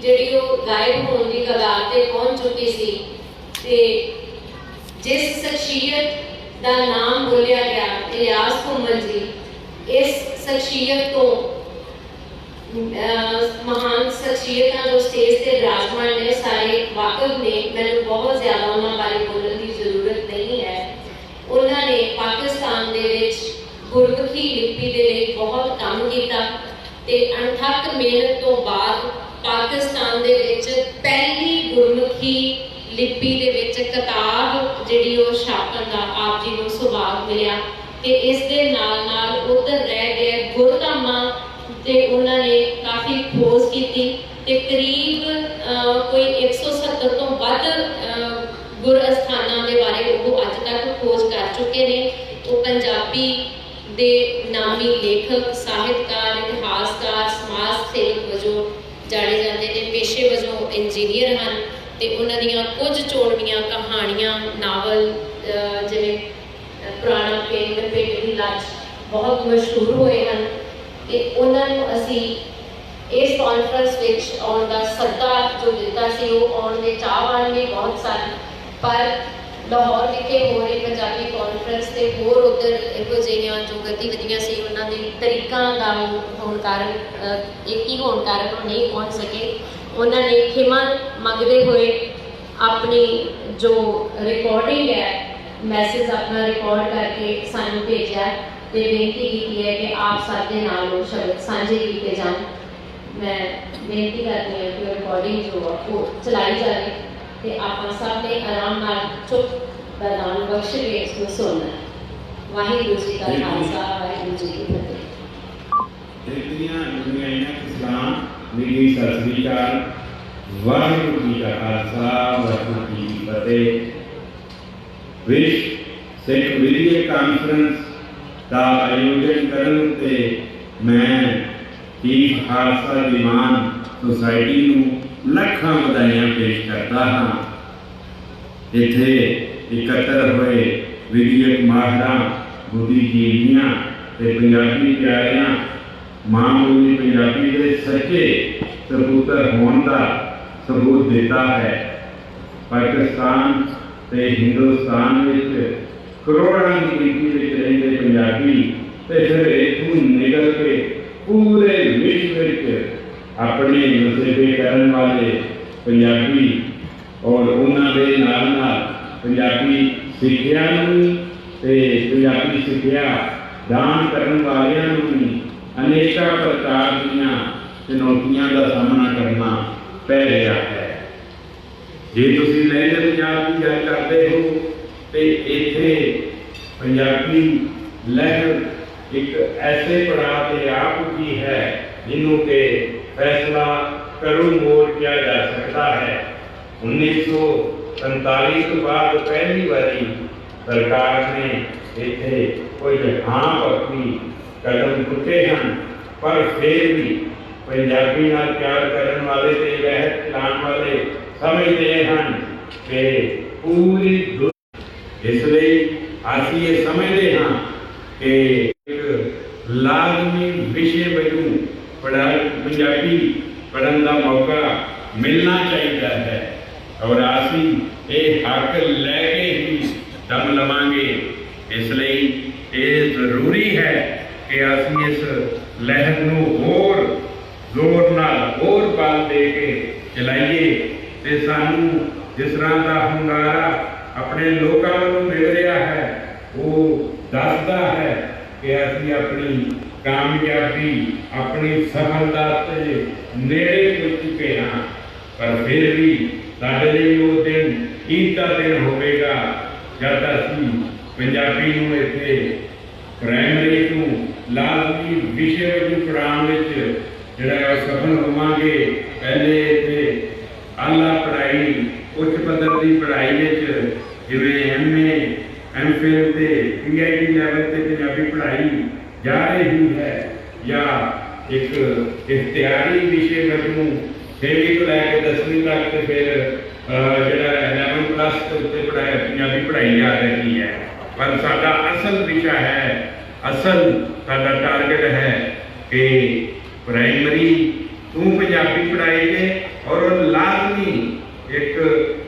ਜਿਹੜੀ ਉਹ ਗਾਇਬ ਹੋਣ ਦੀ ਕਗਾਰ ਤੇ ਪਹੁੰਚ ਚੁੱਕੀ ਸੀ ਤੇ ਜਿਸ ਸ਼ਖਸੀਅਤ ਦਾ ਨਾਮ ਬੋਲਿਆ ਗਿਆ, ਇਲਿਆਸ ਘੁੰਮਣ ਜੀ, ਇਸ ਸ਼ਖਸੀਅਤ ਤੋਂ ਮਹਾਨ ਸ਼ਖਸੀਅਤਾਂ ਜੋ ਸਟੇਜ ਤੇ ਵਿਰਾਜਮਾਨ ਨੇ, ਸਾਰੇ ਵਾਕਫ ਨੇ, ਮੈਨੂੰ ਬਹੁਤ ਜ਼ਿਆਦਾ ਉਹਨਾਂ ਬਾਰੇ ਬੋਲਣ ਦੀ ਜ਼ਰੂਰਤ ਨਹੀਂ ਹੈ। ਉਹਨਾਂ ਨੇ ਪਾਕਿਸਤਾਨ ਦੇ ਵਿੱਚ ਗੁਰਮੁਖੀ ਲਿਪੀ ਦੇ ਲਈ ਬਹੁਤ ਕੰਮ ਕੀਤਾ ਤੇ ਅਣਥੱਕ ਮਿਹਨਤ ਤੋਂ ਬਾਅਦ ਪਾਕਿਸਤਾਨ ਦੇ ਵਿੱਚ ਪਹਿਲੀ ਗੁਰਮੁਖੀ ਲਿਪੀ ਦੇ ਵਿੱਚ ਕਿਤਾਬ ਜਿਹੜੀ ਉਹ ਛਾਪਣ ਦਾ ਆਪ ਜੀ ਨੂੰ ਸੁਭਾਗ ਮਿਲਿਆ ਤੇ ਇਸ ਦੇ ਨਾਲ ਨਾਲ ਉਧਰ ਰਹਿ ਗਏ ਗੁਰਧਾਮਾਂ ਤੇ ਉਹਨਾਂ ਨੇ ਕਾਫੀ ਖੋਜ ਕੀਤੀ ਤੇ ਕਰੀਬ ਕੋਈ 170 ਤੋਂ ਵੱਧ ਗੁਰ ਅਸਥਾਨਾਂ ਦੇ ਬਾਰੇ ਉਹ ਅੱਜ ਤੱਕ ਖੋਜ ਕਰ ਚੁੱਕੇ ਨੇ। ਉਹ ਪੰਜਾਬੀ ਦੇ ਨਾਮੀ ਲੇਖਕ, ਸਾਹਿਤਕਾਰ, ਇਤਿਹਾਸਕਾਰ, ਸਮਾਜ ਸੇਵਕ ਵਜੋਂ ਜਾਣੇ ਜਾਂਦੇ ਨੇ ਪੇਸ਼ੇ ਵਜੋਂ ਇੰਜੀਨੀਅਰ ਹਨ ਤੇ ਉਹਨਾਂ ਦੀਆਂ ਕੁਝ ਚੋਣਵੀਆਂ ਕਹਾਣੀਆਂ, ਨਾਵਲ ਜਿਵੇਂ ਪੁਰਾਣਾ ਪਿੰਡ ਪਿੰਡ ਦੀ ਲੱਜ ਬਹੁਤ ਮਸ਼ਹੂਰ ਹੋਏ ਹਨ ਤੇ ਉਹਨਾਂ ਨੂੰ ਅਸੀਂ ਇਸ ਕਾਨਫਰੰਸ ਵਿੱਚ ਆਉਣ ਦਾ ਸੱਦਾ ਜੋ ਦਿੱਤਾ ਸੀ, ਉਹ ਆਉਣ ਦੇ ਚਾਹਵਾਨ ਵੀ ਬਹੁਤ ਸਾਰੇ। ਪਰ ਲਾਹੌਰ ਵਿਖੇ ਹੋ ਰਹੀ ਪੰਜਾਬੀ ਕਾਨਫਰੰਸ ਤੇ ਹੋਰ ਉਧਰ ਇਹੋ ਜਿਹੀਆਂ ਜੋ ਗਤੀਵਿਧੀਆਂ ਸੀ, ਉਹਨਾਂ ਦੇ ਤਰੀਕਾਂ ਦਾ ਹੋਣ ਕਾਰਨ ਇੱਕ ਹੀ ਹੋਣ ਕਾਰਨ ਉਹ ਨਹੀਂ ਪਹੁੰਚ ਸਕੇ। ਉਹਨਾਂ ਨੇ ਖਿਮਾ ਮੰਗਦੇ ਹੋਏ ਆਪਣੀ ਜੋ ਰਿਕਾਰਡਿੰਗ ਹੈ ਮੈਸੇਜ ਆਪਣਾ ਰਿਕਾਰਡ ਕਰਕੇ ਸਾਨੂੰ ਭੇਜਿਆ ਤੇ ਬੇਨਤੀ ਕੀਤੀ ਹੈ ਕਿ ਆਪ ਸਾਡੇ ਨਾਲ ਉਹ ਸ਼ਬਦ ਸਾਂਝੇ ਕੀਤੇ ਜਾਣ। ਮੈਂ ਬੇਨਤੀ ਕਰਦੀ ਹਾਂ ਕਿ ਰਿਕਾਰਡਿੰਗ ਜੋ ਉਹ ਚਲਾਈ ਜਾਵੇ। ਤੇ ਆਪਾਂ ਸਭ ਨੇ ਆਰਾਮ ਨਾਲ ਚੁੱਪ ਬਰਦਾਨ ਬਖਸ਼ ਕੇ ਇਸ ਨੂੰ ਸੁਣਨਾ। ਵਾਹਿਗੁਰੂ ਜੀ ਕਾ ਖਾਲਸਾ ਵਾਹਿਗੁਰੂ ਜੀ ਕੀ ਫਤਿਹ। ਦੇਖਦੀਆਂ ਦੁਨੀਆਈਆਂ ਇਸਲਾਮ ਮੇਰੀ ਸਤਿ ਸ੍ਰੀ ਅਕਾਲ ਵਾਹਿਗੁਰੂ ਜੀ ਕਾ ਖਾਲਸਾ ਵਾਹਿਗੁਰੂ ਜੀ ਕੀ ਫਤਿਹ। ਵਿਸ਼ ਸਿੱਖ ਵੀਡੀਓ ਕਾਨਫਰੰਸ ਦਾ ਆਯੋਜਨ ਕਰਨ ਤੇ ਮੈਂ ਚੀਫ ਖਾਲਸਾ ਦੀਵਾਨ ਸੁਸਾਇਟੀ ਨੂੰ ਲੱਖਾਂ ਵਧਾਈਆਂ ਪੇਸ਼ ਕਰਦਾ ਹਾਂ। ਇੱਥੇ ਇਕੱਤਰ ਹੋਏ ਵਿਦਿਅਕ ਮਾਹਰਾਂ, ਬੁੱਧੀਜੀਵੀਆਂ ਤੇ ਪੰਜਾਬੀ ਪਿਆਰਿਆਂ ਮਾਂ ਬੋਲੀ ਪੰਜਾਬੀ ਦੇ ਸੱਚੇ ਸਪੁੱਤਰ ਹੋਣ ਦਾ ਸਬੂਤ ਦਿੱਤਾ ਹੈ। ਪਾਕਿਸਤਾਨ ਤੇ ਹਿੰਦੁਸਤਾਨ ਵਿੱਚ ਕਰੋੜਾਂ ਦੀ ਗਿਣਤੀ ਵਿੱਚ ਰਹਿੰਦੇ ਪੰਜਾਬੀ ਤੇ ਫਿਰ ਇੱਥੋਂ ਨਿਕਲ ਕੇ ਪੂਰੇ ਵਿਸ਼ਵ ਵਿੱਚ ਆਪਣੇ ਵਸੇਬੇ ਕਰਨ ਵਾਲੇ ਪੰਜਾਬੀ ਔਰ ਉਹਨਾਂ ਦੇ ਨਾਲ ਨਾਲ ਪੰਜਾਬੀ ਸਿੱਖਿਆ ਨੂੰ ਤੇ ਪੰਜਾਬੀ ਸਿੱਖਿਆ ਦਾਨ ਕਰਨ ਵਾਲਿਆਂ ਨੂੰ ਵੀ ਅਨੇਕਾਂ ਪ੍ਰਕਾਰ ਦੀਆਂ ਚੁਣੌਤੀਆਂ ਦਾ ਸਾਹਮਣਾ ਕਰਨਾ ਪੈ ਰਿਹਾ ਹੈ। ਜੇ ਤੁਸੀਂ ਲਹਿੰਦੇ ਪੰਜਾਬ ਦੀ ਗੱਲ ਕਰਦੇ ਹੋ, ਤੇ ਇੱਥੇ ਪੰਜਾਬੀ ਲਹਿਰ ਇੱਕ ਐਸੇ ਪੜਾਅ ਤੇ ਆ ਚੁੱਕੀ ਹੈ, ਜਿਹਨੂੰ ਕਿ ਫੈਸਲਾ ਕਰੂ ਮੋੜ ਕਿਹਾ ਜਾ ਸਕਦਾ ਹੈ। 1947 ਤੋਂ ਬਾਅਦ ਪਹਿਲੀ ਵਾਰੀ ਸਰਕਾਰ ਨੇ ਇੱਥੇ ਕੁਝ ਹਾਂ ਭਗਤੀ ਕਦਮ ਚੁੱਕੇ ਹਨ, ਪਰ ਫਿਰ ਵੀ ਪੰਜਾਬੀ ਨਾਲ ਪਿਆਰ ਕਰਨ ਵਾਲੇ ਤੇ ਵਹਿ ਚਲਾਉਣ ਵਾਲੇ ਸਮਝਦੇ ਹਨ ਕਿ ਪੂਰੀ ਦੁ- ਇਸ ਲਈ ਅਸੀਂ ਇਹ ਸਮਝਦੇ ਹਾਂ ਕਿ ਇੱਕ ਲਾਜ਼ਮੀ ਵਿਸ਼ੇ ਵਜੋਂ ਪੜ੍ਹਾਈ, ਪੰਜਾਬੀ ਪੜ੍ਹਨ ਦਾ ਮੌਕਾ ਮਿਲਣਾ ਚਾਹੀਦਾ ਹੈ। ਔਰ ਅਸੀਂ ਇਹ ਹੱਕ ਲੈ ਕੇ ਹੀ ਦਮ ਲਵਾਂਗੇ। ਇਸ ਲਈ ਇਹ ਜ਼ਰੂਰੀ ਹੈ ਕਿ ਅਸੀਂ ਇਸ ਲਹਿਰ ਨੂੰ ਹੋਰ ਜ਼ੋਰ ਨਾਲ ਹੋਰ ਬਲ ਦੇ ਕੇ ਚਲਾਈਏ ਤੇ ਸਾਨੂੰ ਜਿਸ ਤਰ੍ਹਾਂ ਦਾ ਹੁੰਗਾਰਾ ਆਪਣੇ ਲੋਕਾਂ ਵੱਲੋਂ ਮਿਲ ਰਿਹਾ ਹੈ, ਉਹ ਦੱਸਦਾ ਹੈ ਕਿ ਅਸੀਂ ਆਪਣੀ ਕਾਮਯਾਬੀ ਆਪਣੀ ਸਫਲਤਾ ਤੇ ਨੇੜੇ ਪੁੱਜ ਚੁੱਕੇ ਹਾਂ। ਪਰ ਫਿਰ ਵੀ ਸਾਡੇ ਲਈ ਉਹ ਦਿਨ ਕੀਮਤਾ ਦਿਨ ਹੋਵੇਗਾ ਜਦ ਅਸੀਂ ਪੰਜਾਬੀ ਨੂੰ ਇੱਥੇ ਪ੍ਰਾਇਮਰੀ ਤੋਂ ਲਾਜ਼ਮੀ ਵਿਸ਼ੇ ਵਜੋਂ ਪੜਾਉਣ ਵਿੱਚ ਜਿਹੜਾ ਹੈ ਉਹ ਸਫਲ ਹੋਵਾਂਗੇ। ਪਹਿਲੇ ਇੱਥੇ ਆਲਾ ਪੜ੍ਹਾਈ, ਉੱਚ ਪੱਧਰ ਦੀ ਪੜ੍ਹਾਈ ਵਿੱਚ ਜਿਵੇਂ ਐਮਏ ਐਮਫਿਲ ਤੇ ਪੀਆਈਡੀ ਲੈਵਲ ਤੇ ਪੰਜਾਬੀ जा रही है। या एक इख्तियारी विषय मजमू छेवीं तो लैके दसवीं तक फिर जोड़ा प्लस के पढ़ाया पंजाबी पढ़ाई जा रही है। पर सा असल विषय है, असल सा टारगेट है कि प्राइमरी तू पंजाबी पढ़ाई ने और लाजमी एक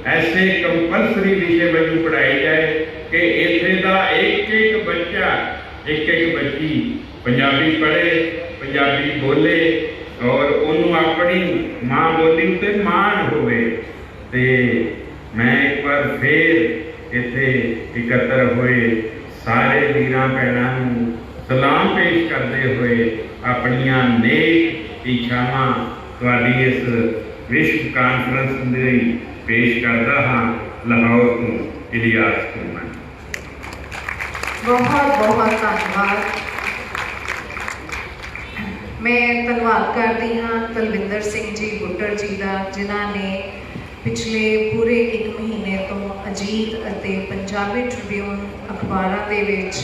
ऐसे कंपलसरी विषय मजमू पढ़ाई जाए कि इतने का एक एक बच्चा ਇੱਕ ਇੱਕ ਬੱਚੀ ਪੰਜਾਬੀ ਪੜ੍ਹੇ, ਪੰਜਾਬੀ ਬੋਲੇ ਔਰ ਉਹਨੂੰ ਆਪਣੀ ਮਾਂ ਬੋਲੀ ਉੱਤੇ ਮਾਣ ਹੋਵੇ। ਤੇ ਮੈਂ ਇੱਕ ਵਾਰ ਫੇਰ ਇੱਥੇ ਇਕੱਤਰ ਹੋਏ, ਸਾਰੇ ਵੀਰਾਂ ਭੈਣਾਂ ਨੂੰ ਸਲਾਮ ਪੇਸ਼ ਕਰਦੇ ਹੋਏ ਆਪਣੀਆਂ ਨੇਕ ਇੱਛਾਵਾਂ ਤੁਹਾਡੀ ਇਸ ਵਿਸ਼ਵ ਕਾਨਫਰੰਸ ਲਈ ਪੇਸ਼ ਕਰਦਾ ਹਾਂ, ਲਾਹੌਰ ਤੋਂ ਇਲਿਆਸ ਕੁਮਾਰ। ਬਹੁਤ ਬਹੁਤ ਧੰਨਵਾਦ। ਮੈਂ ਧੰਨਵਾਦ ਕਰਦੀ ਹਾਂ ਤਲਵਿੰਦਰ ਸਿੰਘ ਜੀ ਬੁੱਟਰ ਜੀ ਦਾ, ਜਿਨ੍ਹਾਂ ਨੇ ਪਿਛਲੇ ਪੂਰੇ 1 ਮਹੀਨੇ ਤੋਂ ਅਜੀਤ ਅਤੇ ਪੰਜਾਬੀ ਟ੍ਰਿਬਿਊਨ ਅਖਬਾਰਾਂ ਦੇ ਵਿੱਚ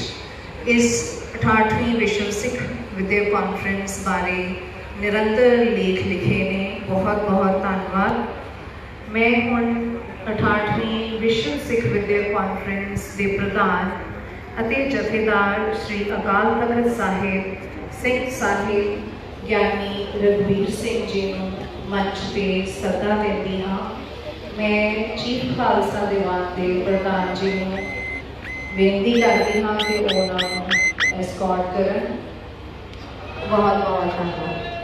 ਇਸ 68ਵੀਂ ਵਿਸ਼ਵ ਸਿੱਖ ਵਿਦਿਆ ਕਾਨਫਰੰਸ ਬਾਰੇ ਨਿਰੰਤਰ ਲੇਖ ਲਿਖੇ ਨੇ। ਬਹੁਤ ਬਹੁਤ ਧੰਨਵਾਦ। ਮੈਂ ਹੁਣ 68ਵੀਂ ਵਿਸ਼ਵ ਸਿੱਖ ਵਿਦਿਆ ਕਾਨਫਰੰਸ ਦੇ ਪ੍ਰਧਾਨ ਅਤੇ ਜਥੇਦਾਰ ਸ੍ਰੀ ਅਕਾਲ ਤਖਤ ਸਾਹਿਬ, ਸਿੰਘ ਸਾਹਿਬ, ਗਿਆਨੀ ਰਘਵੀਰ ਸਿੰਘ ਜੀ ਨੂੰ ਮੰਚ ਤੇ ਸੱਦਾ ਦਿੰਦੀ ਹਾਂ। ਮੈਂ ਚੀਫ ਖਾਲਸਾ ਦੀਵਾਨ ਦੇ ਪ੍ਰਧਾਨ ਜੀ ਨੂੰ ਬੇਨਤੀ ਕਰਦੀ ਹਾਂ ਕਿ ਉਹਨਾਂ ਨੂੰ ਐਸਕੌਰਟ ਕਰਨ। ਬਹੁਤ ਬਹੁਤ ਧੰਨਵਾਦ।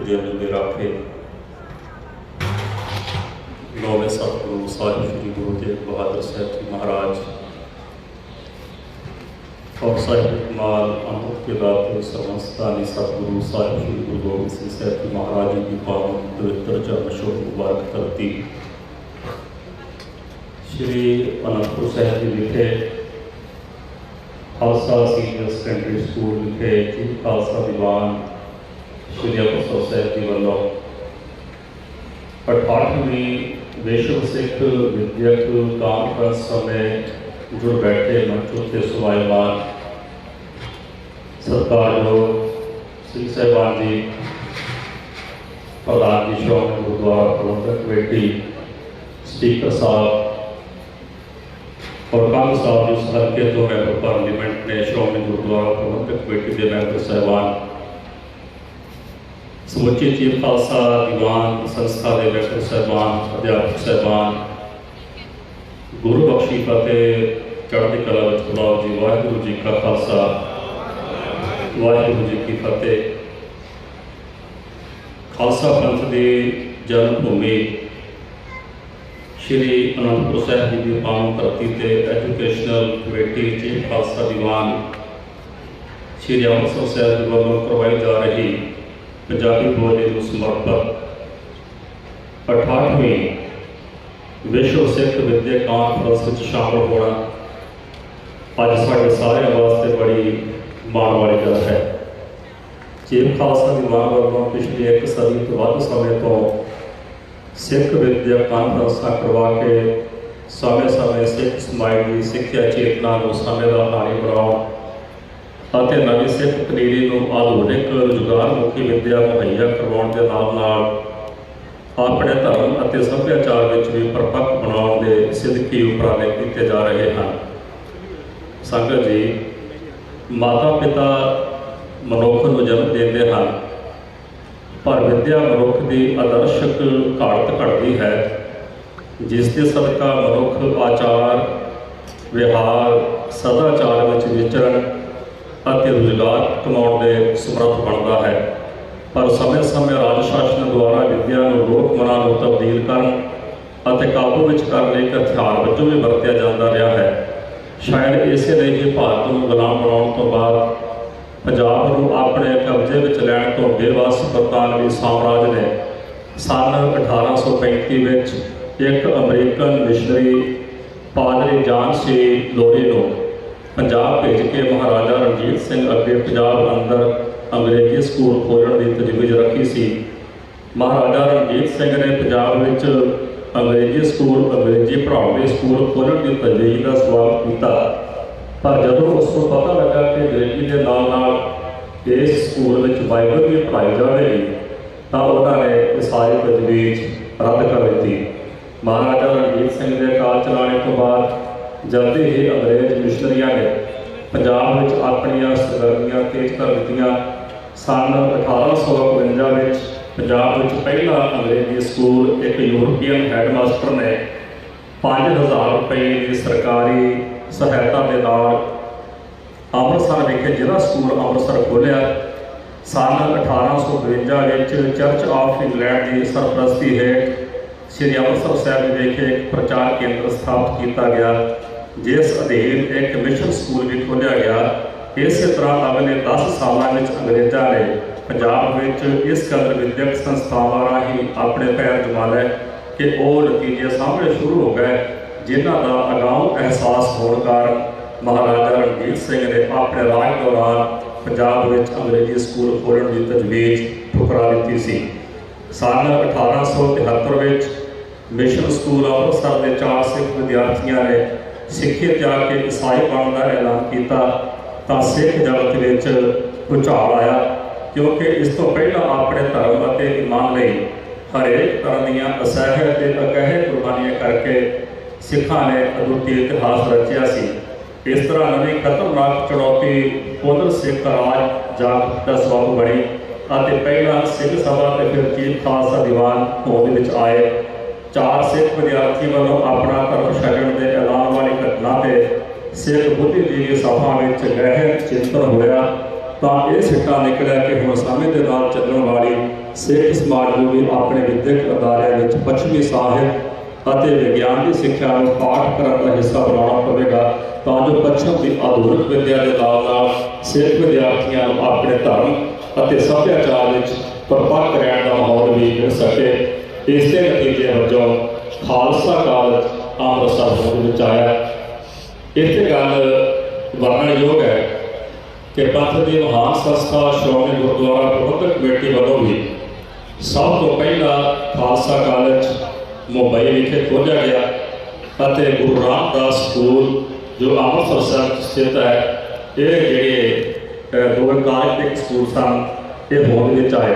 ਤਿਲਕ ਜਨ ਦੇ ਰਾਖੇ ਨੌਵੇਂ ਸਤਿਗੁਰੂ ਸਾਹਿਬ ਸ੍ਰੀ ਗੁਰੂ ਤੇਗ ਬਹਾਦਰ ਸਾਹਿਬ ਜੀ ਮਹਾਰਾਜ ਔਰ ਸਾਹਿਬ ਮਾਲ ਅਮੁਕ ਕੇ ਦਾਤੇ ਸਰਵਸਤਾਨੀ ਸਤਿਗੁਰੂ ਸਾਹਿਬ ਸ੍ਰੀ ਗੁਰੂ ਗੋਬਿੰਦ ਸਿੰਘ ਸਾਹਿਬ ਜੀ ਮਹਾਰਾਜ ਜੀ ਦੀ ਪਾਵਨ ਪਵਿੱਤਰ ਚਰਨ ਛੋਹ ਮੁਬਾਰਕ ਧਰਤੀ ਸ਼੍ਰੀ ਅਨੰਦਪੁਰ ਸਾਹਿਬ ਜੀ ਵਿਖੇ ਖਾਲਸਾ ਸੀਨੀਅਰ ਸੈਕੰਡਰੀ ਸਕੂਲ ਵਿਖੇ ਜੀ ਖਾਲਸਾ ਦੀਵਾਨ ਸ਼੍ਰੀ ਅੰਮ੍ਰਿਤਸਰ ਸਾਹਿਬ ਜੀ ਵੱਲੋਂ 88ਵੀਂ ਵਿਸ਼ਵ ਸਿੱਖ ਵਿਦਿਅਕ ਕਾਨਫਰੰਸ ਸਮੇਂ ਜੁੜ ਬੈਠੇ ਮੰਚ ਉੱਤੇ ਸਵਾਈਮਾਨ ਸਰਕਾਰਯੋਗ ਸਿੰਘ ਸਾਹਿਬਾਨ ਜੀ ਪ੍ਰਧਾਨ ਜੀ ਸ਼੍ਰੋਮਣੀ ਗੁਰਦੁਆਰਾ ਪ੍ਰਬੰਧਕ ਕਮੇਟੀ ਸਪੀਕਰ ਸਾਹਿਬ ਔਰ ਕਾਂਗਰਸ ਸਾਹਿਬ ਜੀ ਹਲਕੇ ਤੋਂ ਮੈਂਬਰ ਪਾਰਲੀਮੈਂਟ ਨੇ ਸ਼੍ਰੋਮਣੀ ਗੁਰਦੁਆਰਾ ਪ੍ਰਬੰਧਕ ਕਮੇਟੀ ਦੇ ਮੈਂਬਰ ਸਾਹਿਬਾਨ ਸਮੁੱਚੇ ਚੀਫ ਖਾਲਸਾ, ਦੀਵਾਨ ਸੰਸਥਾ ਦੇ ਮੈਂਬਰ ਸਾਹਿਬਾਨ, ਅਧਿਆਪਕ ਸਾਹਿਬਾਨ, ਗੁਰੂ ਬਖਸ਼ੀ ਫਤਿਹ, ਚੜ੍ਹਦੀ ਕਲਾ ਵਿੱਚ ਬੁਲਾਓ ਜੀ, ਵਾਹਿਗੁਰੂ ਜੀ ਕਾ ਖਾਲਸਾ, ਵਾਹਿਗੁਰੂ ਜੀ ਕੀ ਫਤਿਹ। ਖਾਲਸਾ ਪੰਥ ਦੀ ਜਨਮ ਭੂਮੀ ਸ਼੍ਰੀ ਅਨੰਦਪੁਰ ਸਾਹਿਬ ਜੀ ਦੀ ਪਾਵਨ ਧਰਤੀ ਤੇ educational committee chief Khalsa Diwan Shri Amritsar Sahib ji ਵੱਲੋਂ ਕਰਵਾਈ ਜਾ ਰਹੀ ਪੰਜਾਬੀ ਬੋਲੀ ਨੂੰ ਸਮਰਪਿਤ 88ਵੀਂ ਵਿਸ਼ਵ ਸਿੱਖ ਵਿਦਿਆ ਕਾਨਫਰੰਸ ਵਿੱਚ ਸ਼ਾਮਲ ਹੋਣਾ ਅੱਜ ਸਾਡੇ ਸਾਰਿਆਂ ਵਾਸਤੇ ਬੜੀ ਮਾਣ ਵਾਲੀ ਗੱਲ ਹੈ। ਚੀਫ ਖਾਲਸਾ ਦੀਵਾਨ ਵੱਲੋਂ ਪਿਛਲੀ ਇੱਕ ਸਦੀ ਤੋਂ ਵੱਧ ਸਮੇਂ ਤੋਂ ਸਿੱਖ ਵਿਦਿਆ ਕਾਨਫਰੰਸਾਂ ਕਰਵਾ ਕੇ ਸਮੇਂ-ਸਮੇਂ ਸਿੱਖ ਸਮਾਜ ਦੀ ਸਿੱਖਿਆ ਚੇਤਨਾ ਨੂੰ ਸਮੇਂ ਦਾ ਹਾਣੀ ਬਣਾਉਣ ਅਤੇ ਨਵੀਂ ਸਿੱਖ ਪਨੀਰੀ ਨੂੰ ਆਧੁਨਿਕ ਰੁਜ਼ਗਾਰ ਮੁਖੀ ਵਿੱਦਿਆ ਮੁਹੱਈਆ ਕਰਵਾਉਣ ਦੇ ਨਾਲ ਨਾਲ ਆਪਣੇ ਧਰਮ ਅਤੇ ਸੱਭਿਆਚਾਰ ਵਿੱਚ ਵੀ ਪਰਪੱਕ ਬਣਾਉਣ ਦੇ ਸਿੱਧਕੀ ਉਪਰਾਲੇ ਕੀਤੇ ਜਾ ਰਹੇ ਹਨ। ਸੰਗਤ ਜੀ ਮਾਤਾ ਪਿਤਾ ਮਨੁੱਖ ਨੂੰ ਜਨਮ ਦਿੰਦੇ ਹਨ, ਪਰ ਵਿੱਦਿਆ ਮਨੁੱਖ ਦੀ ਆਦਰਸ਼ਕ ਘਾਟ ਘੜਦੀ ਹੈ, ਜਿਸ ਦੇ ਸਦਕਾ ਮਨੁੱਖ ਆਚਾਰ, ਵਿਹਾਰ, ਸਦਾਚਾਰ ਵਿੱਚ ਵਿਚਰਨ ਅਤੇ ਰੁਜ਼ਗਾਰ ਕਮਾਉਣ ਦੇ ਸਮਰੱਥ ਬਣਦਾ ਹੈ। ਪਰ ਸਮੇਂ-ਸਮੇਂ ਰਾਜ ਸ਼ਾਸਨ ਦੁਆਰਾ ਵਿਦਿਆ ਨੂੰ ਲੋਕ ਮਨਾਂ ਨੂੰ ਤਬਦੀਲ ਕਰਨ ਅਤੇ ਕਾਬੂ ਵਿੱਚ ਕਰਨ ਲਈ ਇੱਕ ਹਥਿਆਰ ਵਜੋਂ ਵੀ ਵਰਤਿਆ ਜਾਂਦਾ ਰਿਹਾ ਹੈ। ਸ਼ਾਇਦ ਇਸੇ ਲਈ ਹੀ ਭਾਰਤ ਨੂੰ ਗੁਲਾਮ ਬਣਾਉਣ ਤੋਂ ਬਾਅਦ ਪੰਜਾਬ ਨੂੰ ਆਪਣੇ ਕਬਜ਼ੇ ਵਿੱਚ ਲੈਣ ਤੋਂ ਬੇਵੱਸ ਬਰਤਾਨਵੀ ਸਾਮਰਾਜ ਨੇ ਸਨ 1835 ਵਿੱਚ ਇੱਕ ਅਮਰੀਕਨ ਮਿਸ਼ਨਰੀ, ਪਾਦਰੀ ਜਾਨ ਸੀ ਲੋਰੀ ਨੂੰ ਪੰਜਾਬ ਭੇਜ ਕੇ ਮਹਾਰਾਜਾ ਰਣਜੀਤ ਸਿੰਘ ਅੱਗੇ ਪੰਜਾਬ ਅੰਦਰ ਅੰਗਰੇਜ਼ੀ ਸਕੂਲ ਖੋਲ੍ਹਣ ਦੀ ਤਜਵੀਜ਼ ਰੱਖੀ ਸੀ। ਮਹਾਰਾਜਾ ਰਣਜੀਤ ਸਿੰਘ ਨੇ ਪੰਜਾਬ ਵਿੱਚ ਅੰਗਰੇਜ਼ੀ ਸਕੂਲ, ਅੰਗਰੇਜ਼ੀ ਪੜ੍ਹਾਉਣ ਦੇ ਸਕੂਲ ਖੋਲ੍ਹਣ ਦੀ ਤਜਵੀਜ਼ ਦਾ ਸਵਾਗਤ ਕੀਤਾ। ਪਰ ਜਦੋਂ ਉਸ ਨੂੰ ਪਤਾ ਲੱਗਾ ਕਿ ਅੰਗਰੇਜ਼ੀ ਦੇ ਨਾਲ ਨਾਲ ਇਸ ਸਕੂਲ ਵਿੱਚ ਬਾਈਬਲ ਵੀ ਪੜ੍ਹਾਈ ਜਾਵੇਗੀ, ਤਾਂ ਉਹਨਾਂ ਨੇ ਇਹ ਸਾਰੀ ਤਜਵੀਜ਼ ਰੱਦ ਕਰ ਦਿੱਤੀ। ਮਹਾਰਾਜਾ ਰਣਜੀਤ ਸਿੰਘ ਦੇ ਕਾਲ ਚਲਾਣੇ ਤੋਂ ਬਾਅਦ ਜਲਦੀ ਹੀ ਅੰਗਰੇਜ਼ ਮਿਸ਼ਨਰੀਆਂ ਨੇ ਪੰਜਾਬ ਵਿੱਚ ਆਪਣੀਆਂ ਸਰਗਰਮੀਆਂ ਤੇਜ਼ ਕਰ ਦਿੱਤੀਆਂ ਸਨ 1852 ਵਿੱਚ ਪੰਜਾਬ ਵਿੱਚ ਪਹਿਲਾ ਅੰਗਰੇਜ਼ੀ ਸਕੂਲ, ਇੱਕ ਯੂਰਪੀਅਨ ਹੈਡਮਾਸਟਰ ਨੇ 5000 ਰੁਪਏ ਦੀ ਸਰਕਾਰੀ ਸਹਾਇਤਾ ਦੇ ਨਾਲ ਅੰਮ੍ਰਿਤਸਰ ਵਿਖੇ ਜ਼ਿਲ੍ਹਾ ਸਕੂਲ ਅੰਮ੍ਰਿਤਸਰ ਖੋਲ੍ਹਿਆ। ਸਨ 1852 ਵਿੱਚ ਚਰਚ ਆਫ ਇੰਗਲੈਂਡ ਦੀ ਸਰਪ੍ਰਸਤੀ ਹੇਠ ਸ੍ਰੀ ਅੰਮ੍ਰਿਤਸਰ ਸਾਹਿਬ ਵਿਖੇ ਇੱਕ ਪ੍ਰਚਾਰ ਕੇਂਦਰ ਸਥਾਪਿਤ ਕੀਤਾ ਗਿਆ, ਜਿਸ ਅਧੀਨ ਇੱਕ ਮਿਸ਼ਨ ਸਕੂਲ ਵੀ ਖੋਲ੍ਹਿਆ ਗਿਆ। ਇਸੇ ਤਰ੍ਹਾਂ ਅਗਲੇ 10 ਸਾਲਾਂ ਵਿੱਚ ਅੰਗਰੇਜ਼ਾਂ ਨੇ ਪੰਜਾਬ ਵਿੱਚ ਇਸ ਕਦਰ ਵਿਦਿਅਕ ਸੰਸਥਾਵਾਂ ਰਾਹੀਂ ਆਪਣੇ ਪੈਰ ਜਮਾ ਲਏ ਕਿ ਉਹ ਨਤੀਜੇ ਸਾਹਮਣੇ ਸ਼ੁਰੂ ਹੋ ਗਏ, ਜਿਨ੍ਹਾਂ ਦਾ ਅਗਾਊਂ ਅਹਿਸਾਸ ਹੋਣ ਕਾਰਨ ਮਹਾਰਾਜਾ ਰਣਜੀਤ ਸਿੰਘ ਨੇ ਆਪਣੇ ਰਾਜ ਦੌਰਾਨ ਪੰਜਾਬ ਵਿੱਚ ਅੰਗਰੇਜ਼ੀ ਸਕੂਲ ਖੋਲ੍ਹਣ ਦੀ ਤਜਵੀਜ਼ ਠੁਕਰਾ ਦਿੱਤੀ ਸੀ। ਸੰਨ 1873 ਵਿੱਚ ਮਿਸ਼ਨ ਸਕੂਲ ਅੰਮ੍ਰਿਤਸਰ ਦੇ ਚਾਰ ਸਿੱਖ ਵਿਦਿਆਰਥੀਆਂ ਨੇ ਸਿੱਖੀ ਜਾ ਕੇ ਈਸਾਈ ਬਣਨ ਦਾ ਐਲਾਨ ਕੀਤਾ, ਤਾਂ ਸਿੱਖ ਜਗਤ ਵਿੱਚ ਭੁਚਾਲ ਆਇਆ, ਕਿਉਂਕਿ ਇਸ ਤੋਂ ਪਹਿਲਾਂ ਆਪਣੇ ਧਰਮ ਅਤੇ ਇਮਾਨ ਲਈ ਹਰੇਕ ਤਰ੍ਹਾਂ ਦੀਆਂ ਅਸਹਿ ਤੇ ਅਕਹਿ ਕੁਰਬਾਨੀਆਂ ਕਰਕੇ ਸਿੱਖਾਂ ਨੇ ਅਦੁੱਤੀ ਇਤਿਹਾਸ ਰਚਿਆ ਸੀ। ਇਸ ਤਰ੍ਹਾਂ ਨਵੀਂ ਖਤਰਨਾਕ ਚੁਣੌਤੀ ਪੁਨਰ ਸਿੱਖ ਰਾਜ ਜਾਗ ਦਾ ਸਬਬ ਬਣੀ ਅਤੇ ਪਹਿਲਾਂ ਸਿੱਖ ਸਭਾ ਤੇ ਫਿਰ ਚੀਫ ਖਾਲਸਾ ਦੀਵਾਨ ਹੋਂਦ ਵਿੱਚ ਆਏ। ਚਾਰ ਸਿੱਖ ਵਿਦਿਆਰਥੀ ਵੱਲੋਂ ਆਪਣਾ ਧਰਮ ਛੱਡਣ ਦੇ ਐਲਾਨ ਵਾਲੀ ਘਟਨਾ ਤੇ ਸਿੱਖ ਬੁੱਧੀ ਦੀ ਸਭਾ ਵਿੱਚ ਗਹਿਰ ਚਿੰਤਨ ਹੋਇਆ, ਤਾਂ ਇਹ ਸਿੱਟਾ ਨਿਕਲਿਆ ਕਿ ਹੁਣ ਸਮੇਂ ਦੇ ਨਾਲ ਚੱਲਣ ਵਾਲੀ ਸਿੱਖ ਸਮਾਜ ਨੂੰ ਵੀ ਆਪਣੇ ਵਿਦਿਅਕ ਅਦਾਰਿਆਂ ਵਿੱਚ ਪੱਛਮੀ ਸਾਹਿਤ ਅਤੇ ਵਿਗਿਆਨ ਦੀ ਸਿੱਖਿਆ ਨੂੰ ਪਾਠ ਕਰਨ ਦਾ ਹਿੱਸਾ ਬਣਾਉਣਾ ਪਵੇਗਾ, ਤਾਂ ਜੋ ਪੱਛਮ ਦੀ ਆਧੁਨਿਕ ਵਿਦਿਆ ਦੇ ਨਾਲ ਨਾਲ ਸਿੱਖ ਵਿਦਿਆਰਥੀਆਂ ਨੂੰ ਆਪਣੇ ਧਰਮ ਅਤੇ ਸੱਭਿਆਚਾਰ ਵਿੱਚ ਪਰਪੱਕ ਰਹਿਣ ਦਾ ਮਾਹੌਲ ਵੀ ਮਿਲ ਸਕੇ। ਇਸ ਦੇ ਨਤੀਜੇ ਵਜੋਂ ਖਾਲਸਾ ਕਾਲਜ ਅੰਮ੍ਰਿਤਸਰ ਹੋਂਦ ਵਿੱਚ ਆਇਆ। ਇੱਥੇ ਗੱਲ ਵਰਣਨਯੋਗ ਹੈ ਕਿ ਪੰਥ ਦੀ ਮਹਾਨ ਸੰਸਥਾ ਸ਼੍ਰੋਮਣੀ ਗੁਰਦੁਆਰਾ ਪ੍ਰਬੰਧਕ ਕਮੇਟੀ ਵੱਲੋਂ ਵੀ ਸਭ ਤੋਂ ਪਹਿਲਾਂ ਖਾਲਸਾ ਕਾਲਜ ਮੁੰਬਈ ਵਿਖੇ ਖੋਲ੍ਹਿਆ ਗਿਆ ਅਤੇ ਗੁਰੂ ਰਾਮਦਾਸ ਸਕੂਲ ਜੋ ਅੰਮ੍ਰਿਤਸਰ ਸਾਹਿਬ ਸਥਿਤ ਹੈ ਇਹ ਜਿਹੜੇ ਅਹ, ਦੋ ਕਾਰਜਿਕ ਸਕੂਲ ਸਨ ਇਹ ਹੋਂਦ ਵਿੱਚ ਆਏ।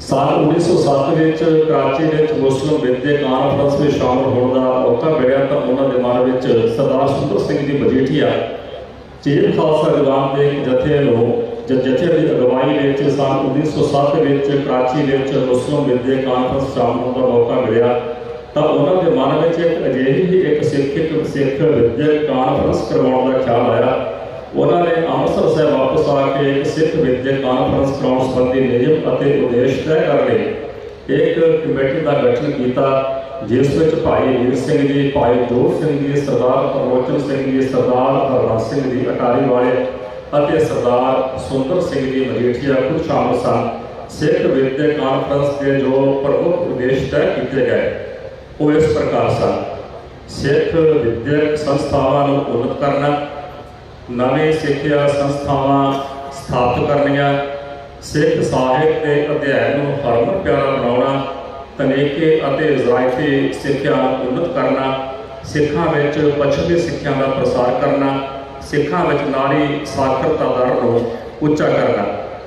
ਸਾਲ 1907 ਵਿੱਚ ਕਰਾਚੀ ਵਿੱਚ ਮੁਸਲਿਮ ਵਿਦਿਅਕ ਕਾਨਫਰੰਸ ਵਿੱਚ ਸ਼ਾਮਲ ਹੋਣ ਦਾ ਮੌਕਾ ਮਿਲਿਆ ਤਾਂ ਉਹਨਾਂ ਦੇ ਮਨ ਵਿੱਚ ਸਰਦਾਰ ਸੁੰਦਰ ਸਿੰਘ ਜੀ ਮਜੀਠੀਆ ਚੀਫ ਖਾਲਸਾ ਦੀਵਾਨ ਦੇ ਜਥੇ ਨੂੰ ਜਥੇ ਦੀ ਅਗਵਾਈ ਵਿੱਚ ਸਾਲ 1907 ਵਿੱਚ ਕਰਾਚੀ ਵਿੱਚ ਮੁਸਲਿਮ ਵਿਦਿਅਕ ਕਾਨਫਰੰਸ ਸ਼ਾਮਲ ਹੋਣ ਦਾ ਮੌਕਾ ਮਿਲਿਆ ਤਾਂ ਉਹਨਾਂ ਦੇ ਮਨ ਵਿੱਚ ਇੱਕ ਅਜਿਹੀ ਹੀ ਇੱਕ ਸਿੱਖ ਇੱਕ ਸਿੱਖ ਵਿਦਿਅਕ ਕਾਨਫਰੰਸ ਕਰਵਾਉਣ ਦਾ ਖਿਆਲ ਆਇਆ। ਉਹਨਾਂ ਨੇ ਅੰਮ੍ਰਿਤਸਰ ਸਾਹਿਬ ਵਾਪਸ ਆ ਕੇ ਇੱਕ ਸਿੱਖ ਵਿਦਿਅਕ ਕਾਨਫਰੰਸ ਕਰਾਉਣ ਸੰਬੰਧੀ ਨਿਯਮ ਅਤੇ ਉਦੇਸ਼ ਤੈਅ ਕਰ ਲਏ। ਇੱਕ ਕਮੇਟੀ ਦਾ ਗਠਨ ਕੀਤਾ, ਜਿਸ ਵਿੱਚ ਭਾਈ ਵੀਰ ਸਿੰਘ ਜੀ, ਭਾਈ ਜੋਤ ਸਿੰਘ ਜੀ, ਸਰਦਾਰ ਪ੍ਰਮੋਚਨ ਸਿੰਘ ਜੀ, ਸਰਦਾਰ ਹਰਨਾਮ ਸਿੰਘ ਜੀ ਅਟਾਰੀ ਵਾਲੇ ਅਤੇ ਸਰਦਾਰ ਸੁੰਦਰ ਸਿੰਘ ਜੀ ਮਜੀਠੀਆ ਖੁਦ ਸ਼ਾਮਲ ਸਨ। ਸਿੱਖ ਵਿਦਿਅਕ ਕਾਨਫਰੰਸ ਦੇ ਜੋ ਪ੍ਰਮੁੱਖ ਉਦੇਸ਼ ਤੈਅ ਕੀਤੇ ਗਏ, ਉਹ ਇਸ ਪ੍ਰਕਾਰ ਸਨ। ਸਿੱਖ ਵਿਦਿਅਕ ਸੰਸਥਾਵਾਂ ਨੂੰ ਉન્નਤ ਕਰਨਾ ਨਵੇਂ ਸਿੱਖਿਆ ਸੰਸਥਾਵਾਂ ਸਥਾਪਿਤ ਕਰਨੀਆਂ, ਸਿੱਖ ਸਾਹਿਤ ਦੇ ਅਧਿਐਨ ਨੂੰ ਹਰਮਨ ਪਿਆਰਾ ਬਣਾਉਣਾ, ਤਨੇਕੇ ਅਤੇ ਜ਼ਰਾਇਤੀ ਸਿੱਖਿਆ ਨੂੰ ਉન્નਤ ਕਰਨਾ, ਸਿੱਖਾਂ ਵਿੱਚ ਪੱਛਮੀ ਸਿੱਖਿਆ ਦਾ ਪ੍ਰਸਾਰ ਕਰਨਾ, ਸਿੱਖਾਂ ਵਿੱਚ ਨਾਰੀ ਸਾਖਰਤਾ ਦਰ ਨੂੰ ਉੱਚਾ ਕਰਨਾ।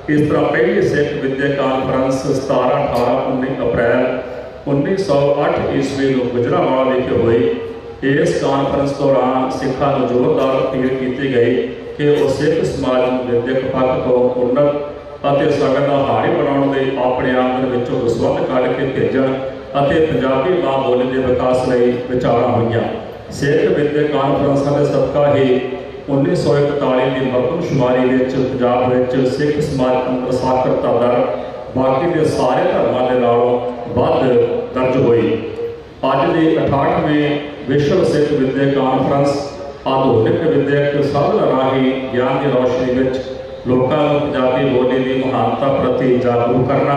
ਇਸ ਤਰ੍ਹਾਂ ਪਹਿਲੀ ਸਿੱਖ ਵਿਦਿਅਕ ਕਾਨਫਰੰਸ 17 18 19 ਅਪ੍ਰੈਲ 1908 ਈਸਵੀ ਨੂੰ ਗੁਜਰਾਵਾਲਾ ਵਿਖੇ ਹੋਈ। ਇਸ ਕਾਨਫਰੰਸ ਦੌਰਾਨ ਸਿੱਖਾਂ ਨੂੰ ਜ਼ੋਰਦਾਰ ਅਪੀਲ ਕੀਤੀ ਗਈ ਕਿ ਉਹ ਸਿੱਖ ਸਮਾਜ ਨੂੰ ਵਿਦਿਅਕ ਪੱਖ ਤੋਂ ਉન્નਤ ਅਤੇ ਸਗਨ ਦਾ ਹਾਰੀ ਬਣਾਉਣ ਲਈ ਆਪਣੇ ਆਮਦਨ ਵਿੱਚੋਂ ਦਸਵੰਧ ਕੱਢ ਕੇ ਭੇਜਣ ਅਤੇ ਪੰਜਾਬੀ ਮਾਂ ਬੋਲੀ ਦੇ ਵਿਕਾਸ ਲਈ ਵਿਚਾਰਾਂ ਹੋਈਆਂ। ਸਿੱਖ ਵਿਦਿਅਕ ਕਾਨਫਰੰਸਾਂ ਦੇ ਸਦਕਾ ਹੀ 1941 ਦੀ ਮਰਦਮਸ਼ੁਮਾਰੀ ਵਿੱਚ ਪੰਜਾਬ ਵਿੱਚ ਸਿੱਖ ਸਮਾਜ ਅੰਦਰ ਸਾਖਰਤਾ ਦਰ ਬਾਕੀ ਦੇ ਸਾਰੇ ਧਰਮਾਂ ਦੇ ਨਾਲੋਂ ਵੱਧ ਦਰਜ ਹੋਈ। ਅੱਜ ਦੀ 68ਵੀਂ ਵਿਸ਼ਵ ਸਿੱਖ ਵਿਦਿਅਕ ਕਾਨਫਰੰਸ ਆਧੁਨਿਕ ਵਿਦਿਅਕ ਸਾਧਨ ਰਾਹੀਂ ਗਿਆਨ ਦੀ ਰੌਸ਼ਨੀ ਵਿੱਚ ਲੋਕਾਂ ਨੂੰ ਪੰਜਾਬੀ ਬੋਲੀ ਦੀ ਮਹਾਨਤਾ ਪ੍ਰਤੀ ਜਾਗਰੂਕ ਕਰਨਾ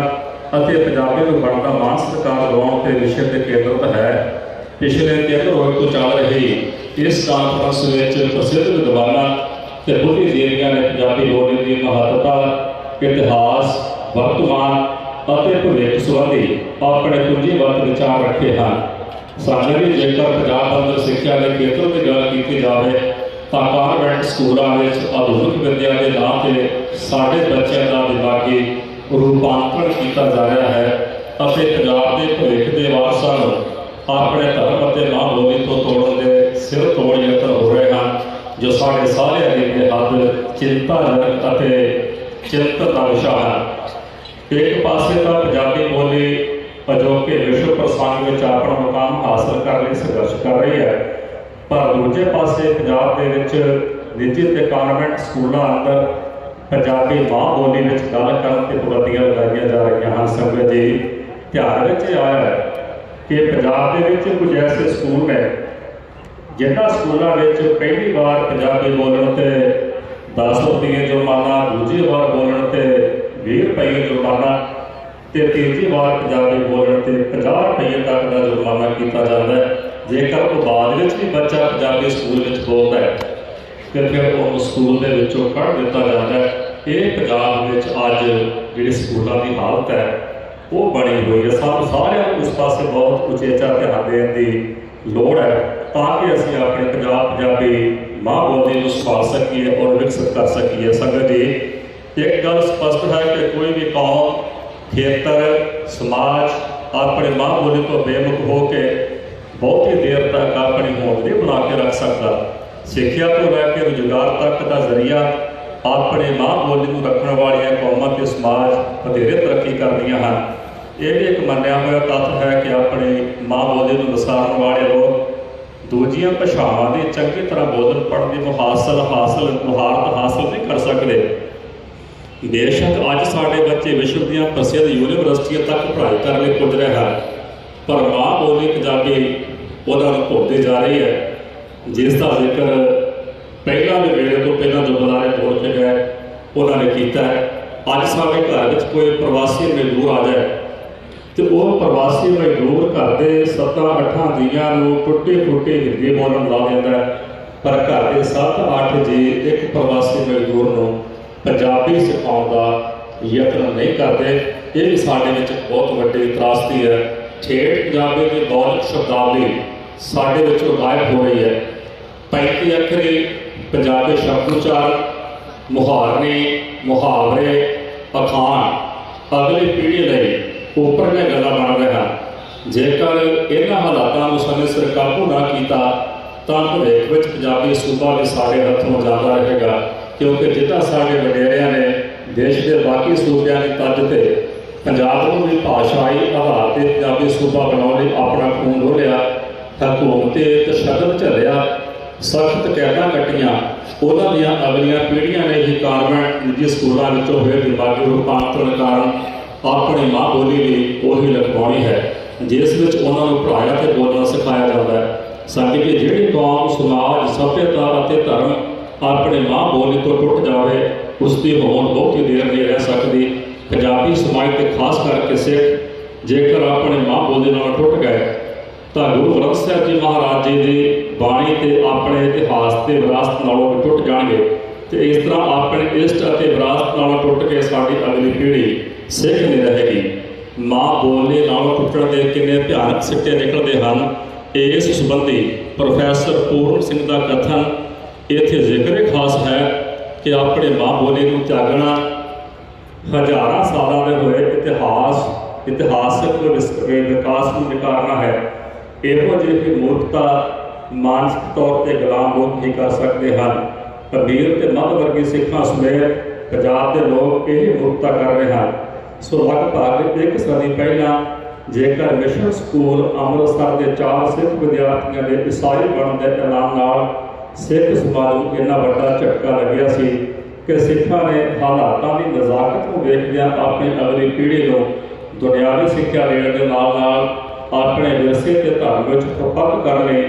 ਅਤੇ ਪੰਜਾਬੀ ਨੂੰ ਬਣਦਾ ਮਾਣ ਸਤਿਕਾਰ ਦਿਵਾਉਣ 'ਤੇ ਵਿਸ਼ੇ ਤੇ ਕੇਂਦਰਿਤ ਹੈ। ਪਿਛਲੇ ਤਿੰਨ ਰੋਜ਼ ਤੋਂ ਚੱਲ ਰਹੀ ਇਸ ਕਾਨਫਰੰਸ ਵਿੱਚ ਪ੍ਰਸਿੱਧ ਵਿਦਵਾਨਾਂ ਤੇ ਬੁੱਧੀਜੀਵੀਆਂ ਨੇ ਪੰਜਾਬੀ ਬੋਲੀ ਦੀ ਮਹੱਤਤਾ, ਇਤਿਹਾਸ, ਵਰਤਮਾਨ ਅਤੇ ਭਵਿੱਖ ਸੰਬੰਧੀ ਆਪਣੇ ਕੁੰਜੀਵਤ ਵਿਚਾਰ ਰੱਖੇ ਹਨ। ਸਾਡੇ ਵੀ ਜੇਕਰ ਪੰਜਾਬ ਅੰਦਰ ਸਿੱਖਿਆ ਦੇ ਖੇਤਰ ਦੀ ਗੱਲ ਕੀਤੀ ਜਾਵੇ, ਤਾਂ ਕਾਨਵੈਂਟ ਸਕੂਲਾਂ ਵਿੱਚ ਆਧੁਨਿਕ ਵਿਦਿਆ ਦੇ ਨਾਂ ਤੇ ਸਾਡੇ ਬੱਚਿਆਂ ਦਾ ਵਿਭਾਗੀ ਰੂਪਾਂਤਰ ਕੀਤਾ ਜਾ ਰਿਹਾ ਹੈ। ਅਤੇ ਪੰਜਾਬ ਦੇ ਭਵਿੱਖ ਦੇ ਵਾਰਸਾਂ ਨੂੰ ਆਪਣੇ ਧਰਮ ਅਤੇ ਮਾਂ ਬੋਲੀ ਤੋਂ ਤੋੜਨ ਦੇ ਸਿਰ ਤੋੜ ਯਤਨ ਹੋ ਰਹੇ ਹਨ, ਜੋ ਸਾਡੇ ਸਾਰਿਆਂ ਲਈ ਬੇਹੱਦ ਚਿੰਤਾਜਨਕ ਅਤੇ ਚਿੰਤਨ ਦਾ ਵਿਸ਼ਾ ਹੈ ਇੱਕ ਪਾਸੇ ਤਾਂ ਪੰਜਾਬੀ ਬੋਲੀ ਅਜੋਕੇ ਵਿਸ਼ਵ ਪ੍ਰਸੰਗ ਵਿੱਚ ਆਪਣਾ ਮੁਕਾਮ ਹਾਸਲ ਕਰਨ ਲਈ ਸੰਘਰਸ਼ ਕਰ ਰਹੀ ਹੈ। ਪਰ ਦੂਜੇ ਪਾਸੇ ਪੰਜਾਬ ਦੇ ਵਿੱਚ ਨਿੱਜੀ ਤੇ ਕਾਨਵੈਂਟ ਸਕੂਲਾਂ ਅੰਦਰ ਪੰਜਾਬੀ ਮਾਂ ਬੋਲੀ ਵਿੱਚ ਗੱਲ ਕਰਨ ਤੇ ਪਾਬੰਦੀਆਂ ਲਗਾਈਆਂ ਜਾ ਰਹੀਆਂ ਹਨ। ਸੰਗਤ ਜੀ, ਧਿਆਨ ਵਿੱਚ ਇਹ ਆਇਆ ਹੈ ਕਿ ਪੰਜਾਬ ਦੇ ਵਿੱਚ ਕੁਝ ਐਸੇ ਸਕੂਲ ਨੇ ਜਿਨ੍ਹਾਂ ਸਕੂਲਾਂ ਵਿੱਚ ਪਹਿਲੀ ਵਾਰ ਪੰਜਾਬੀ ਬੋਲਣ ਤੇ 10 ਰੁਪਏ ਜੁਰਮਾਨਾ, ਦੂਜੀ ਵਾਰ ਬੋਲਣ ਤੇ 20 ਰੁਪਏ ਜੁਰਮਾਨਾ ਤੇ ਤੀਜੀ ਵਾਰ ਪੰਜਾਬੀ ਬੋਲਣ ਤੇ 50 ਰੁਪਏ ਤੱਕ ਦਾ ਜੁਰਮਾਨਾ ਕੀਤਾ ਜਾਂਦਾ ਹੈ। ਜੇਕਰ ਉਹ ਬਾਅਦ ਵਿੱਚ ਵੀ ਬੱਚਾ ਪੰਜਾਬੀ ਸਕੂਲ ਵਿੱਚ ਬੋਲਦਾ ਹੈ ਤੇ ਫਿਰ ਉਹ ਸਕੂਲ ਦੇ ਵਿੱਚੋਂ ਕੱਢ ਦਿੱਤਾ ਜਾਂਦਾ ਹੈ। ਇਹ ਪੰਜਾਬ ਵਿੱਚ ਅੱਜ ਜਿਹੜੇ ਸਕੂਲਾਂ ਦੀ ਹਾਲਤ ਹੈ, ਉਹ ਬਣੀ ਹੋਈ ਹੈ। ਸਾਨੂੰ ਸਾਰਿਆਂ ਨੂੰ ਇਸ ਪਾਸੇ ਬਹੁਤ ਉਚੇਚਾ ਧਿਆਨ ਦੇਣ ਦੀ ਲੋੜ ਹੈ, ਤਾਂ ਕਿ ਅਸੀਂ ਆਪਣੇ ਪੰਜਾਬ ਪੰਜਾਬੀ ਮਾਂ ਬੋਲੀ ਨੂੰ ਸੰਭਾਲ ਸਕੀਏ ਔਰ ਵਿਕਸਿਤ ਕਰ ਸਕੀਏ। ਸੰਗਤ ਜੀ, ਇੱਕ ਗੱਲ ਸਪਸ਼ਟ ਹੈ ਕਿ ਕੋਈ ਵੀ ਕੌਮ ਖੇਤਰ, ਸਮਾਜ ਆਪਣੇ ਮਾਂ ਬੋਲੀ ਤੋਂ ਬੇਮੁਖ ਹੋ ਕੇ ਬਹੁਤੀ ਦੇਰ ਤੱਕ ਆਪਣੀ ਹੋਂਦ ਨਹੀਂ ਬਣਾ ਕੇ ਰੱਖ ਸਕਦਾ। ਸਿੱਖਿਆ ਤੋਂ ਲੈ ਕੇ ਰੁਜ਼ਗਾਰ ਤੱਕ ਦਾ ਜ਼ਰੀਆ ਆਪਣੇ ਮਾਂ ਬੋਲੀ ਨੂੰ ਰੱਖਣ ਵਾਲੀਆਂ ਕੌਮਾਂ ਤੇ ਸਮਾਜ ਵਧੇਰੇ ਤਰੱਕੀ ਕਰਦੀਆਂ ਹਨ। ਇਹ ਵੀ ਇੱਕ ਮੰਨਿਆ ਹੋਇਆ ਤੱਥ ਹੈ ਕਿ ਆਪਣੀ ਮਾਂ ਬੋਲੀ ਨੂੰ ਵਿਸਾਰਨ ਵਾਲੇ ਲੋਕ ਦੂਜੀਆਂ ਭਾਸ਼ਾਵਾਂ ਦੀ ਚੰਗੀ ਤਰ੍ਹਾਂ ਬੋਲਣ, ਪੜ੍ਹਨ ਦੀ ਮੁਹਾਸਲ ਹਾਸਲ, ਮੁਹਾਰਤ ਹਾਸਲ ਨਹੀਂ ਕਰ ਸਕਦੇ। ਬੇਸ਼ੱਕ ਅੱਜ ਸਾਡੇ ਬੱਚੇ ਵਿਸ਼ਵ ਦੀਆਂ ਪ੍ਰਸਿੱਧ ਯੂਨੀਵਰਸਿਟੀਆਂ ਤੱਕ ਪੜ੍ਹਾਈ ਕਰਨ ਲਈ ਪੁੱਜ ਰਹੇ ਹਨ, ਪਰ ਮਾਂ ਬੋਲੀ ਪੰਜਾਬੀ ਉਹਨਾਂ ਨੂੰ ਭੁੱਲਦੀ ਜਾ ਰਹੀ ਹੈ, ਜਿਸ ਦਾ ਜ਼ਿਕਰ ਪਹਿਲਾਂ ਦੇ ਵੇਲੇ ਤੋਂ ਪਹਿਲਾਂ ਜੋ ਬੁਲਾਰੇ ਬੋਲ ਕੇ ਗਏ, ਉਹਨਾਂ ਨੇ ਕੀਤਾ ਹੈ। ਅੱਜ ਸਾਡੇ ਘਰ ਵਿੱਚ ਕੋਈ ਪ੍ਰਵਾਸੀ ਮਜ਼ਦੂਰ ਆ ਜਾਏ ਤੇ ਉਹ ਪ੍ਰਵਾਸੀ ਮਜ਼ਦੂਰ ਘਰ ਦੇ ਸੱਤਾਂ ਅੱਠਾਂ ਜੀਆਂ ਨੂੰ ਟੁੱਟੀ ਫੁੱਟੀ ਹਿੰਦੀ ਬੋਲਣ ਲਾ ਦਿੰਦਾ ਪਰ ਘਰ ਦੇ ਸੱਤ ਅੱਠ ਜੀ ਇੱਕ ਪ੍ਰਵਾਸੀ ਮਜ਼ਦੂਰ ਨੂੰ ਪੰਜਾਬੀ ਸਿਖਾਉਣ ਦਾ ਯਤਨ ਨਹੀਂ ਕਰਦੇ, ਇਹ ਵੀ ਸਾਡੇ ਵਿੱਚ ਬਹੁਤ ਵੱਡੀ ਤਰਾਸਦੀ ਹੈ। ਠੇਠ ਪੰਜਾਬੀ ਦੀ ਦੌਲਤ ਸ਼ਬਦਾਵਲੀ ਸਾਡੇ ਵਿੱਚੋਂ ਗਾਇਬ ਹੋ ਰਹੀ ਹੈ। 35 ਅੱਖਰੀ ਪੰਜਾਬੀ ਸ਼ਬਦ ਉਚਾਰ ਮੁਹਾਰਨੇ, ਮੁਹਾਵਰੇ ਅਖਾਣ ਅਗਲੀ ਪੀੜ੍ਹੀ ਲਈ ਉੱਪਰਲੀਆਂ ਗੱਲਾਂ ਬਣ ਰਿਹਾ ਜੇਕਰ ਇਹਨਾਂ ਹਾਲਾਤਾਂ ਨੂੰ ਸਮੇਂ ਸਿਰ ਕਾਬੂ ਨਾ ਕੀਤਾ, ਤਾਂ ਭਵਿੱਖ ਵਿੱਚ ਪੰਜਾਬੀ ਸੂਬਾ ਵੀ ਸਾਡੇ ਹੱਥੋਂ ਜਾਂਦਾ ਰਹੇਗਾ। ਕਿਉਂਕਿ ਜਿੱਦਾਂ ਸਾਡੇ ਵਡੇਰਿਆਂ ਨੇ ਦੇਸ਼ ਦੇ ਬਾਕੀ ਸੂਬਿਆਂ ਦੀ ਤੱਜ ਤੇ ਪੰਜਾਬ ਨੂੰ ਵੀ ਭਾਸ਼ਾਈ ਆਧਾਰ ਤੇ ਪੰਜਾਬੀ ਸੂਬਾ ਬਣਾਉਣ ਲਈ ਆਪਣਾ ਖੂਨ ਡੋਲਿਆ ਹਕੂਮਤ ਤੇ ਤਸ਼ੱਦਦ ਝੱਲਿਆ, ਸਖਤ ਕੈਦਾਂ ਕੱਟੀਆਂ, ਉਹਨਾਂ ਦੀਆਂ ਅਗਲੀਆਂ ਪੀੜ੍ਹੀਆਂ ਨੇ ਹੀ ਕਾਰਮੈਂਟ ਨਿੱਜੀ ਸਕੂਲਾਂ ਵਿੱਚੋਂ ਹੋਏ ਦਿਮਾਗੀ ਰੂਪਾਂਤਰਣ ਕਾਰਨ ਆਪਣੀ ਮਾਂ ਬੋਲੀ ਵੀ ਉਹੀ ਲਿਖਵਾਉਣੀ ਹੈ, ਜਿਸ ਵਿੱਚ ਉਹਨਾਂ ਨੂੰ ਪੜ੍ਹਾਇਆ ਤੇ ਬੋਲਣਾ ਸਿਖਾਇਆ ਜਾਂਦਾ ਹੈ। ਸਾਡੀ ਕਿ ਜਿਹੜੀ ਕੌਮ, ਸਮਾਜ, ਸਭਿਅਤਾ ਅਤੇ ਧਰਮ ਆਪਣੇ ਮਾਂ ਬੋਲੀ ਤੋਂ ਟੁੱਟ ਜਾਵੇ ਉਸ ਦੀ ਹੋਂਦ ਬਹੁਤੀ ਦੇਰ ਨਹੀਂ ਰਹਿ ਸਕਦੀ। ਪੰਜਾਬੀ ਸਮਾਜ ਤੇ ਖਾਸ ਕਰਕੇ ਸਿੱਖ, ਜੇਕਰ ਆਪਣੇ ਮਾਂ ਬੋਲੀ ਨਾਲ ਟੁੱਟ ਗਏ, ਤਾਂ ਗੁਰੂ ਗ੍ਰੰਥ ਸਾਹਿਬ ਜੀ ਮਹਾਰਾਜ ਜੀ ਦੀ ਬਾਣੀ ਤੇ ਆਪਣੇ ਇਤਿਹਾਸ ਤੇ ਵਿਰਾਸਤ ਨਾਲੋਂ ਵੀ ਟੁੱਟ ਜਾਣਗੇ। ਤੇ ਇਸ ਤਰ੍ਹਾਂ ਆਪਣੇ ਇਸ਼ਟ ਅਤੇ ਵਿਰਾਸਤ ਨਾਲੋਂ ਟੁੱਟ ਕੇ ਸਾਡੀ ਅਗਲੀ ਪੀੜ੍ਹੀ ਸਿੱਖ ਨਹੀਂ ਰਹੇਗੀ। ਮਾਂ ਬੋਲੀ ਨਾਲੋਂ ਟੁੱਟਣ ਦੇ ਕਿੰਨੇ ਭਿਆਨਕ ਸਿੱਟੇ ਨਿਕਲਦੇ ਹਨ ਇਸ ਸੰਬੰਧੀ ਪ੍ਰੋਫੈਸਰ ਪੂਰਨ ਸਿੰਘ ਦਾ ਕਥਨ ਇੱਥੇ ਜ਼ਿਕਰ ਖਾਸ ਹੈ ਕਿ ਆਪਣੇ ਮਾਂ ਬੋਲੀ ਨੂੰ ਜਾਗਣਾ ਹਜ਼ਾਰਾਂ ਸਾਲਾਂ ਦੇ ਹੋਏ ਇਤਿਹਾਸ, ਇਤਿਹਾਸਕ ਵਿਕਾਸ ਨੂੰ ਨਕਾਰਨਾ ਹੈ। ਇਹੋ ਜਿਹੀ ਮੂਰਖਤਾ ਮਾਨਸਿਕ ਤੌਰ ਤੇ ਗੁਲਾਮ ਲੋਕ ਹੀ ਕਰ ਸਕਦੇ ਹਨ। ਅਮੀਰ ਤੇ ਮੱਧ ਵਰਗੀ ਸਿੱਖਾਂ ਸਮੇਤ ਪੰਜਾਬ ਦੇ ਲੋਕ ਇਹ ਮੂਰਖਤਾ ਕਰ ਰਹੇ ਹਨ। ਸੋ ਲਗਭਗ ਇੱਕ ਸਦੀ ਪਹਿਲਾਂ ਜੇਕਰ ਮਿਸ਼ਨ ਸਕੂਲ ਅੰਮ੍ਰਿਤਸਰ ਦੇ ਚਾਰ ਸਿੱਖ ਵਿਦਿਆਰਥੀਆਂ ਦੇ ਈਸਾਈ ਬਣਨ ਦੇ ਐਲਾਨ ਨਾਲ ਸਿੱਖ ਸਮਾਜ ਨੂੰ ਇੰਨਾ ਵੱਡਾ ਝਟਕਾ ਲੱਗਿਆ ਸੀ ਕਿ ਸਿੱਖਾਂ ਨੇ ਹਾਲਾਤਾਂ ਦੀ ਨਜ਼ਾਕਤ ਨੂੰ ਵੇਖਦਿਆਂ ਆਪਣੀ ਅਗਲੀ ਪੀੜ੍ਹੀ ਨੂੰ ਦੁਨਿਆਵੀ ਸਿੱਖਿਆ ਦੇਣ ਦੇ ਨਾਲ ਨਾਲ ਆਪਣੇ ਵਿਰਸੇ ਤੇ ਧਰਮ ਵਿੱਚ ਪੱਕ ਕਰਨ ਲਈ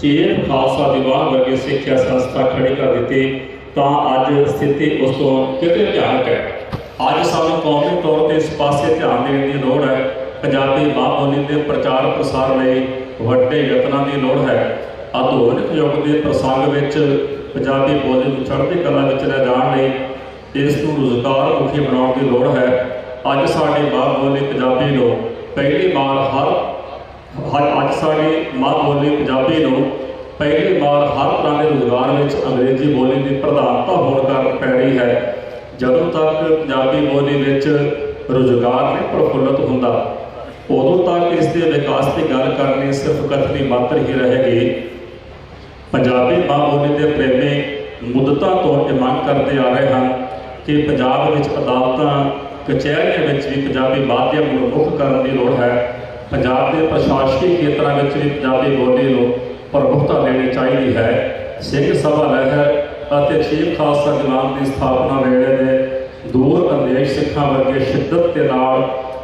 ਚੀਨ ਖਾਲਸਾ ਦੀਵਾਨ ਵਰਗੀ ਸਿੱਖਿਆ ਸੰਸਥਾ ਖੜੀ ਕਰ ਦਿੱਤੀ, ਤਾਂ ਅੱਜ ਸਥਿਤੀ ਉਸ ਤੋਂ ਕਿਤੇ ਭਿਆਨਕ ਹੈ। ਅੱਜ ਸਾਨੂੰ ਕੌਮੀ ਤੌਰ ਤੇ ਇਸ ਪਾਸੇ ਧਿਆਨ ਦੇਣ ਦੀ ਲੋੜ ਹੈ। ਪੰਜਾਬੀ ਮਾਂ ਬੋਲੀ ਦੇ ਪ੍ਰਚਾਰ ਪ੍ਰਸਾਰ ਲਈ ਵੱਡੇ ਯਤਨਾਂ ਦੀ ਲੋੜ ਹੈ। ਆਧੁਨਿਕ ਯੁੱਗ ਦੇ ਪ੍ਰਸੰਗ ਵਿੱਚ ਪੰਜਾਬੀ ਬੋਲੀ ਨੂੰ ਚੜ੍ਹਦੀ ਕਲਾ ਵਿੱਚ ਲੈ ਜਾਣ ਲਈ ਇਸ ਨੂੰ ਰੁਜ਼ਗਾਰ ਮੁਖੀ ਬਣਾਉਣ ਦੀ ਲੋੜ ਹੈ। ਅੱਜ ਸਾਡੀ ਮਾਂ ਬੋਲੀ ਪੰਜਾਬੀ ਨੂੰ ਪਹਿਲੀ ਵਾਰ ਹਰ ਹਰ ਅੱਜ ਸਾਡੀ ਮਾਂ ਬੋਲੀ ਪੰਜਾਬੀ ਨੂੰ ਪਹਿਲੀ ਵਾਰ ਹਰ ਤਰ੍ਹਾਂ ਦੇ ਰੁਜ਼ਗਾਰ ਵਿੱਚ ਅੰਗਰੇਜ਼ੀ ਬੋਲੀ ਦੀ ਪ੍ਰਧਾਨਤਾ ਹੋਣ ਕਾਰਨ ਪੈ ਰਹੀ ਹੈ। ਜਦੋਂ ਤੱਕ ਪੰਜਾਬੀ ਬੋਲੀ ਵਿੱਚ ਰੁਜ਼ਗਾਰ ਨਹੀਂ ਪ੍ਰਫੁੱਲਤ ਹੁੰਦਾ, ਉਦੋਂ ਤੱਕ ਇਸ ਦੇ ਵਿਕਾਸ ਦੀ ਗੱਲ ਕਰਨੀ ਸਿਰਫ ਕਥਨੀ ਮਾਤਰ ਹੀ ਰਹੇਗੀ। ਪੰਜਾਬੀ ਮਾਂ ਬੋਲੀ ਦੇ ਪ੍ਰੇਮੀ ਮੁੱਦਤਾਂ ਤੋਂ ਇਹ ਮੰਗ ਕਰਦੇ ਆ ਰਹੇ ਹਨ ਕਿ ਪੰਜਾਬ ਵਿੱਚ ਅਦਾਲਤਾਂ, ਕਚਹਿਰੀਆਂ ਵਿੱਚ ਵੀ ਪੰਜਾਬੀ ਮਾਧਿਅਮ ਨੂੰ ਮੁੱਖ ਕਰਨ ਦੀ ਲੋੜ ਹੈ। ਪੰਜਾਬ ਦੇ ਪ੍ਰਸ਼ਾਸਕੀ ਖੇਤਰਾਂ ਵਿੱਚ ਵੀ ਪੰਜਾਬੀ ਬੋਲੀ ਨੂੰ ਪ੍ਰਮੁੱਖਤਾ ਦੇਣੀ ਚਾਹੀਦੀ ਹੈ। ਸਿੰਘ ਸਭਾ ਲਹਿਰ ਅਤੇ ਚੀਫ ਖਾਲਸਾ ਦੀਵਾਨ ਦੀ ਸਥਾਪਨਾ ਵੇਲੇ ਦੇ ਦੂਰ ਅੰਦੇਸ਼ ਸਿੱਖਾਂ ਵਰਗੇ ਸ਼ਿੱਦਤ ਦੇ ਨਾਲ